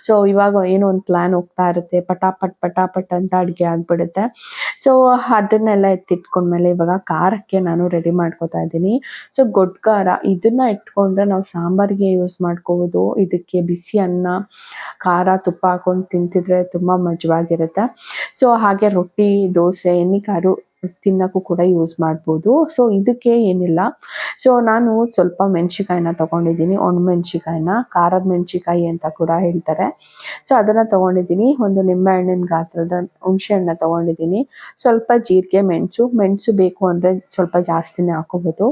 B: ಸೊ ಇವಾಗ ಏನೋ ಒಂದು ಪ್ಲ್ಯಾನ್ ಹೋಗ್ತಾ ಇರುತ್ತೆ. ಪಟಾಪಟ್ ಪಟಾಪಟ್ ಅಂತ ಅಡುಗೆ ಆಗಿಬಿಡುತ್ತೆ. ಸೊ ಅದನ್ನೆಲ್ಲ ಎತ್ತಿಟ್ಕೊಂಡ್ಮೇಲೆ ಇವಾಗ ಖಾರಕ್ಕೆ ನಾನು ರೆಡಿ ಮಾಡ್ಕೊತಾ ಇದ್ದೀನಿ. ಸೊ ಗೊಡ್ಕಾರ ಇದನ್ನ ಇಟ್ಕೊಂಡ್ರೆ ನಾವು ಸಾಂಬಾರ್ಗೆ ಯೂಸ್ ಮಾಡ್ಕೋಬಹುದು ಇದಕ್ಕೆ ಬಿಸಿ ಅನ್ನ, ಖಾರ, ತುಪ್ಪ ಹಾಕೊಂಡು ತಿಂತಿದ್ರೆ ತುಂಬಾ ಮಜವಾಗಿರುತ್ತೆ. ಸೊ ಹಾಗೆ ರೊಟ್ಟಿ, ದೋಸೆ ಎಣ್ಣೆಕಾರು ತಿನ್ನೋಕ್ಕೂ ಕೂಡ ಯೂಸ್ ಮಾಡ್ಬೋದು. ಸೊ ಇದಕ್ಕೆ ಏನಿಲ್ಲ. ಸೊ ನಾನು ಸ್ವಲ್ಪ ಮೆಣಸಿಕಾಯಿನ ತೊಗೊಂಡಿದ್ದೀನಿ. ಒಣಮೆಣ್ಸಿಕಾಯಿನ ಖಾರದ ಮೆಣಸಿಕಾಯಿ ಅಂತ ಕೂಡ ಹೇಳ್ತಾರೆ. ಸೊ ಅದನ್ನು ತೊಗೊಂಡಿದ್ದೀನಿ. ಒಂದು ನಿಂಬೆಹಣ್ಣಿನ ಗಾತ್ರದ ಹುಣಸೆ ಹಣ್ಣ ತೊಗೊಂಡಿದ್ದೀನಿ. ಸ್ವಲ್ಪ ಜೀರಿಗೆ, ಮೆಣಸು. ಮೆಣಸು ಬೇಕು ಅಂದರೆ ಸ್ವಲ್ಪ ಜಾಸ್ತಿನೇ ಹಾಕೋಬೋದು.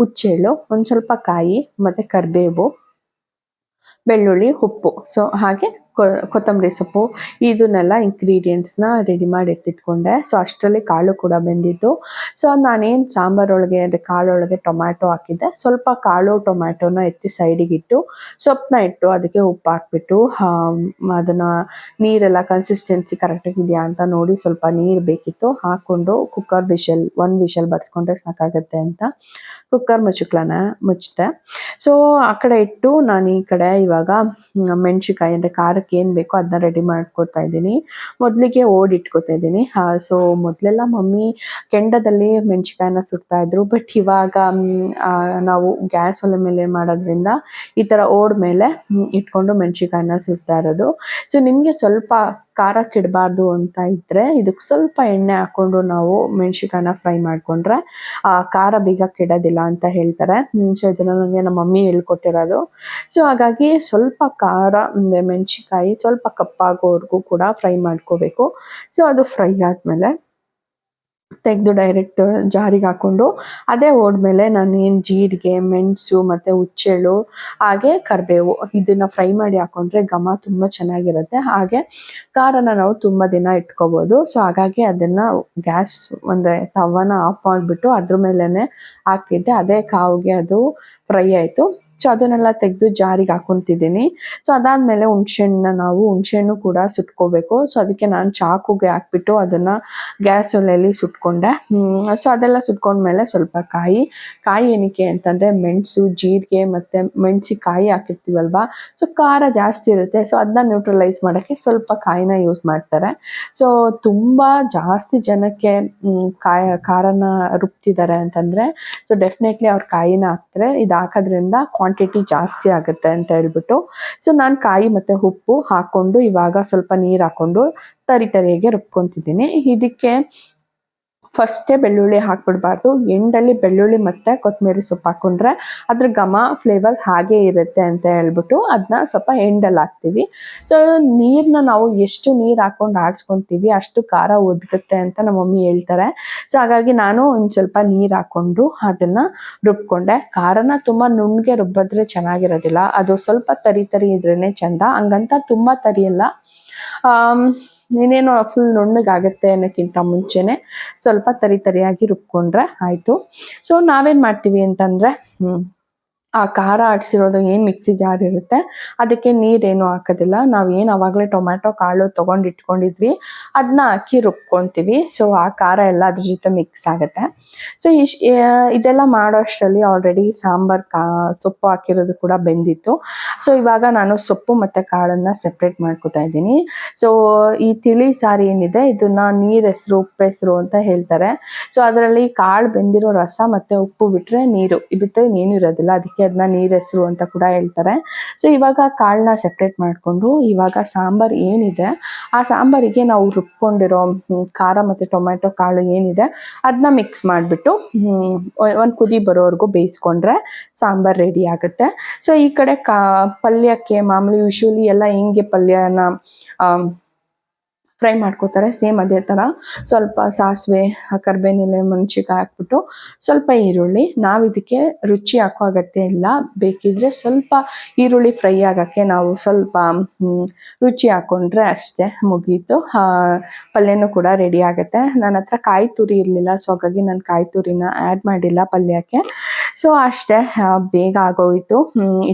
B: ಹುಚ್ಚೆಳ್ಳು, ಒಂದು ಸ್ವಲ್ಪ ಕಾಯಿ, ಮತ್ತು ಕರಿಬೇವು, ಬೆಳ್ಳುಳ್ಳಿ, ಉಪ್ಪು. ಸೊ ಹಾಗೆ ಕೊತ್ತಂಬರಿ ಸೊಪ್ಪು, ಇದನ್ನೆಲ್ಲ ಇಂಗ್ರೀಡಿಯೆಂಟ್ಸ್ನ ರೆಡಿ ಮಾಡಿ ಎತ್ತಿಟ್ಕೊಂಡೆ. ಸೊ ಅಷ್ಟರಲ್ಲಿ ಕಾಳು ಕೂಡ ಬೆಂದಿತ್ತು ಸೊ ನಾನೇನು ಸಾಂಬಾರೊಳಗೆ, ಅಂದರೆ ಕಾಳೊಳಗೆ ಟೊಮ್ಯಾಟೊ ಹಾಕಿದ್ದೆ. ಸ್ವಲ್ಪ ಕಾಳು, ಟೊಮ್ಯಾಟೊನ ಎತ್ತಿ ಸೈಡಿಗಿಟ್ಟು ಸೊಪ್ಪನ್ನ ಇಟ್ಟು ಅದಕ್ಕೆ ಉಪ್ಪು ಹಾಕ್ಬಿಟ್ಟು ಅದನ್ನು ನೀರೆಲ್ಲ ಕನ್ಸಿಸ್ಟೆನ್ಸಿ ಕರೆಕ್ಟಾಗಿದೆಯಾ ಅಂತ ನೋಡಿ ಸ್ವಲ್ಪ ನೀರು ಬೇಕಿತ್ತು. ಹಾಕ್ಕೊಂಡು ಕುಕ್ಕರ್ ವಿಷಲ್ ಒನ್ ವಿಷಲ್ ಬರ್ಸ್ಕೊಂಡ್ರೆ ಸಾಕಾಗುತ್ತೆ ಅಂತ ಕುಕ್ಕರ್ ಮುಚ್ಚುಕ್ಲನ, ಮುಚ್ಚಿದೆ. ಸೊ ಆ ಕಡೆ ಇಟ್ಟು ನಾನು ಈ ಕಡೆ ಇವಾಗ ಮೆಣಸಿಕಾಯಿ ಅಂದರೆ ಖಾರಕ್ಕೆ ಏನು ಬೇಕೋ ಅದನ್ನ ರೆಡಿ ಮಾಡ್ಕೊತಾ ಇದ್ದೀನಿ. ಮೊದಲಿಗೆ ಓಡಿ ಇಟ್ಕೊತಾ ಇದ್ದೀನಿ. ಸೊ ಮೊದಲೆಲ್ಲ ಮಮ್ಮಿ ಕೆಂಡದಲ್ಲಿ ಮೆಣಸಿಕಾಯನ್ನ ಸುಡ್ತಾ ಇದ್ರು. ಬಟ್ ಇವಾಗ ನಾವು ಗ್ಯಾಸ್ ಒಲೆ ಮೇಲೆ ಮಾಡೋದ್ರಿಂದ ಈ ಥರ ಓಡ್ ಮೇಲೆ ಇಟ್ಕೊಂಡು ಮೆಣಸಿಕಾಯನ್ನ ಸುಡ್ತಾ ಇರೋದು. ಸೊ ನಿಮಗೆ ಸ್ವಲ್ಪ ಖಾರ ಕೆಡಬಾರ್ದು ಅಂತ ಇದ್ದರೆ ಇದಕ್ಕೆ ಸ್ವಲ್ಪ ಎಣ್ಣೆ ಹಾಕೊಂಡು ನಾವು ಮೆಣಸಿಕಾಯನ್ನ ಫ್ರೈ ಮಾಡಿಕೊಂಡ್ರೆ, ಆ ಖಾರ ಬೇಗ ಕೆಡೋದಿಲ್ಲ ಅಂತ ಹೇಳ್ತಾರೆ. ಸೊ ಇದನ್ನು ನನಗೆ ನಮ್ಮ ಮಮ್ಮಿ ಹೇಳ್ಕೊಟ್ಟಿರೋದು. ಸೊ ಹಾಗಾಗಿ ಸ್ವಲ್ಪ ಖಾರ, ಅಂದರೆ ಮೆಣಸಿಕಾಯಿ ಸ್ವಲ್ಪ ಕಪ್ಪಾಗೋವರೆಗೂ ಕೂಡ ಫ್ರೈ ಮಾಡ್ಕೋಬೇಕು. ಸೊ ಅದು ಫ್ರೈ ಆದಮೇಲೆ ತೆಗೆದು ಡೈರೆಕ್ಟ್ ಜಾರಿಗೆ ಹಾಕ್ಕೊಂಡು ಅದೇ ಹೋದ್ಮೇಲೆ ನಾನು ಏನು ಜೀರಿಗೆ, ಮೆಣಸು ಮತ್ತು ಹುಚ್ಚೆಳ್ಳು ಹಾಗೆ ಕರಿಬೇವು ಇದನ್ನು ಫ್ರೈ ಮಾಡಿ ಹಾಕ್ಕೊಂಡ್ರೆ ಘಮ ತುಂಬ ಚೆನ್ನಾಗಿರುತ್ತೆ. ಹಾಗೆ ಖಾರನ ನಾವು ತುಂಬ ದಿನ ಇಟ್ಕೋಬೋದು. ಸೊ ಹಾಗಾಗಿ ಅದನ್ನು ಗ್ಯಾಸ್ ಅಂದರೆ ತವನ ಆಫ್ ಮಾಡಿಬಿಟ್ಟು ಅದ್ರ ಮೇಲೇ ಹಾಕಿದ್ದೆ. ಅದೇ ಕಾವಿಗೆ ಅದು ಫ್ರೈ ಆಯಿತು. ಸೊ ಅದನ್ನೆಲ್ಲ ತೆಗೆದು ಜಾರಿಗೆ ಹಾಕೊಂತಿದ್ದೀನಿ. ಸೊ ಅದಾದಮೇಲೆ ಹುಣ್ಸೆಹಣ್ಣ ನಾವು, ಹುಣ್ಸೆಹಣ್ಣು ಕೂಡ ಸುಟ್ಕೋಬೇಕು. ಸೊ ಅದಕ್ಕೆ ನಾನು ಚಾಕುಗೆ ಹಾಕ್ಬಿಟ್ಟು ಅದನ್ನು ಗ್ಯಾಸ್ ಒಲೆಯಲ್ಲಿ ಸುಟ್ಕೊಂಡೆ. ಸೊ ಅದೆಲ್ಲ ಸುಟ್ಕೊಂಡ್ಮೇಲೆ ಸ್ವಲ್ಪ ಕಾಯಿ ಕಾಯಿ ಏನಕ್ಕೆ ಅಂತಂದರೆ ಮೆಣಸು, ಜೀರಿಗೆ ಮತ್ತು ಮೆಣಸಿಕಾಯಿ ಹಾಕಿರ್ತೀವಲ್ವಾ? ಸೊ ಖಾರ ಜಾಸ್ತಿ ಇರುತ್ತೆ. ಸೊ ಅದನ್ನ ನ್ಯೂಟ್ರಲೈಸ್ ಮಾಡೋಕ್ಕೆ ಸ್ವಲ್ಪ ಕಾಯಿನ ಯೂಸ್ ಮಾಡ್ತಾರೆ. ಸೊ ತುಂಬ ಜಾಸ್ತಿ ಜನಕ್ಕೆ ಕಾಯ, ಖಾರನ ರುಬ್ತಿದ್ದಾರೆ ಅಂತಂದರೆ, ಸೊ ಡೆಫಿನೆಟ್ಲಿ ಅವ್ರು ಕಾಯಿನ ಹಾಕ್ತಾರೆ. ಇದು ಹಾಕೋದ್ರಿಂದ ಕ್ವಾಂಟಿಟಿ ಜಾಸ್ತಿ ಆಗುತ್ತೆ ಅಂತ ಹೇಳ್ಬಿಟ್ಟು. ಸೊ ನಾನು ಕಾಯಿ ಮತ್ತು ಉಪ್ಪು ಹಾಕ್ಕೊಂಡು ಇವಾಗ ಸ್ವಲ್ಪ ನೀರು ಹಾಕ್ಕೊಂಡು ತರಿ ತರಿಯಾಗೆ ರುಬ್ಕೊತಿದ್ದೀನಿ. ಇದಕ್ಕೆ ಫಸ್ಟೇ ಬೆಳ್ಳುಳ್ಳಿ ಹಾಕ್ಬಿಡ್ಬಾರ್ದು. ಎಂಡಲ್ಲಿ ಬೆಳ್ಳುಳ್ಳಿ ಮತ್ತು ಕೊತ್ತಂಬರಿ ಸೊಪ್ಪು ಹಾಕ್ಕೊಂಡ್ರೆ ಅದ್ರ ಘಮ ಫ್ಲೇವರ್ ಹಾಗೇ ಇರುತ್ತೆ ಅಂತ ಹೇಳ್ಬಿಟ್ಟು ಅದನ್ನ ಸ್ವಲ್ಪ ಎಂಡಲ್ಲಿ ಹಾಕ್ತೀವಿ. ಸೊ ನೀರನ್ನ ನಾವು ಎಷ್ಟು ನೀರು ಹಾಕ್ಕೊಂಡು ಆಡಿಸ್ಕೊತೀವಿ ಅಷ್ಟು ಖಾರ ಒದಗುತ್ತೆ ಅಂತ ನಮ್ಮ ಮಮ್ಮಿ ಹೇಳ್ತಾರೆ. ಸೊ ಹಾಗಾಗಿ ನಾನು ಒಂದು ಸ್ವಲ್ಪ ನೀರು ಹಾಕ್ಕೊಂಡು ಅದನ್ನು ರುಬ್ಕೊಂಡೆ. ಖಾರನ ತುಂಬ ನುಣ್ಣಗೆ ರುಬ್ಬಿದ್ರೆ ಚೆನ್ನಾಗಿರೋದಿಲ್ಲ. ಅದು ಸ್ವಲ್ಪ ತರಿ ತರಿ ಇದ್ರೇ ಚೆಂದ. ಹಂಗಂತ ತುಂಬ ತರಿಯಲ್ಲ. ಇನ್ನೇನು ಫುಲ್ ನುಣ್ಣಗಾಗತ್ತೆ ಅನ್ನೋಕ್ಕಿಂತ ಮುಂಚೆನೆ ಸ್ವಲ್ಪ ತರಿ ತರಿಯಾಗಿ ರುಬ್ಕೊಂಡ್ರೆ ಆಯಿತು. ಸೊ ನಾವೇನು ಮಾಡ್ತೀವಿ ಅಂತಂದರೆ ಆ ಖಾರ ಆಡಿಸಿರೋದು ಏನು ಮಿಕ್ಸಿ ಜಾರ್ ಇರುತ್ತೆ, ಅದಕ್ಕೆ ನೀರೇನು ಹಾಕೋದಿಲ್ಲ. ನಾವು ಏನು ಆವಾಗಲೇ ಟೊಮ್ಯಾಟೊ, ಕಾಳು ತೊಗೊಂಡು ಇಟ್ಕೊಂಡಿದ್ವಿ. ಅದನ್ನ ಹಾಕಿ ರುಬ್ಕೊತೀವಿ. ಸೊ ಆ ಖಾರ ಎಲ್ಲ ಅದ್ರ ಜೊತೆ ಮಿಕ್ಸ್ ಆಗುತ್ತೆ. ಸೊ ಇಶ್ ಇದೆಲ್ಲ ಮಾಡೋ ಅಷ್ಟರಲ್ಲಿ ಆಲ್ರೆಡಿ ಸಾಂಬಾರು ಕಾ, ಸೊಪ್ಪು ಹಾಕಿರೋದು ಕೂಡ ಬೆಂದಿತ್ತು. ಸೊ ಇವಾಗ ನಾನು ಸೊಪ್ಪು ಮತ್ತು ಕಾಳನ್ನು ಸೆಪ್ರೇಟ್ ಮಾಡ್ಕೊತಾ ಇದ್ದೀನಿ. ಸೊ ಈ ತಿಳಿ ಸಾರಿ ಏನಿದೆ, ಇದನ್ನ ನೀರು ಹೆಸರು ಉಪ್ಪು ಹೆಸರು ಅಂತ ಹೇಳ್ತಾರೆ. ಸೊ ಅದರಲ್ಲಿ ಕಾಳು ಬೆಂದಿರೋ ರಸ ಮತ್ತು ಉಪ್ಪು ಬಿಟ್ಟರೆ ನೀರು ಬಿಟ್ಟರೆ ಇನ್ನೇನು ಇರೋದಿಲ್ಲ. ಅದಕ್ಕೆ ಅದನ್ನ ನೀರು ಹೆಸರು ಅಂತ ಕೂಡ ಹೇಳ್ತಾರೆ. ಸೊ ಇವಾಗ ಕಾಳನ್ನ ಸೆಪ್ರೇಟ್ ಮಾಡಿಕೊಂಡು ಇವಾಗ ಸಾಂಬಾರು ಏನಿದೆ, ಆ ಸಾಂಬಾರಿಗೆ ನಾವು ರುಬ್ಕೊಂಡಿರೋ ಖಾರ ಮತ್ತು ಟೊಮ್ಯಾಟೊ ಕಾಳು ಏನಿದೆ ಅದನ್ನ ಮಿಕ್ಸ್ ಮಾಡಿಬಿಟ್ಟು ಒಂದು ಕುದಿ ಬರೋವರೆಗೂ ಬೇಯಿಸ್ಕೊಂಡ್ರೆ ಸಾಂಬಾರು ರೆಡಿ ಆಗುತ್ತೆ. ಸೊ ಈ ಕಡೆ ಕಾ, ಪಲ್ಯಕ್ಕೆ ಮಾಮೂಲಿ ಯೂಶ್ವಲಿ ಎಲ್ಲ ಹೆಂಗೆ ಪಲ್ಯನ ಫ್ರೈ ಮಾಡ್ಕೋತಾರೆ, ಸೇಮ್ ಅದೇ ಥರ ಸ್ವಲ್ಪ ಸಾಸಿವೆ ಕರ್ಬೇವಿನೆಲೆ ಮೆಣಸಿನ್ಕಾಯಿ ಹಾಕ್ಬಿಟ್ಟು ಸ್ವಲ್ಪ ಈರುಳ್ಳಿ. ನಾವು ಇದಕ್ಕೆ ರುಚಿ ಹಾಕೋ ಅಗತ್ಯ ಇಲ್ಲ. ಬೇಕಿದ್ರೆ ಸ್ವಲ್ಪ ಈರುಳ್ಳಿ ಫ್ರೈ ಆಗೋಕ್ಕೆ ನಾವು ಸ್ವಲ್ಪ ರುಚಿ ಹಾಕ್ಕೊಂಡ್ರೆ ಅಷ್ಟೇ ಮುಗೀತು. ಪಲ್ಯನೂ ಕೂಡ ರೆಡಿ ಆಗುತ್ತೆ. ನನ್ನ ಹತ್ರ ಕಾಯಿ ತುರಿ ಇರಲಿಲ್ಲ, ಸೊ ಹಾಗಾಗಿ ನಾನು ಕಾಯಿ ತುರಿನ ಆ್ಯಡ್ ಮಾಡಿಲ್ಲ ಪಲ್ಯಕ್ಕೆ. ಸೊ ಅಷ್ಟೇ ಬೇಗ ಆಗೋಯಿತು.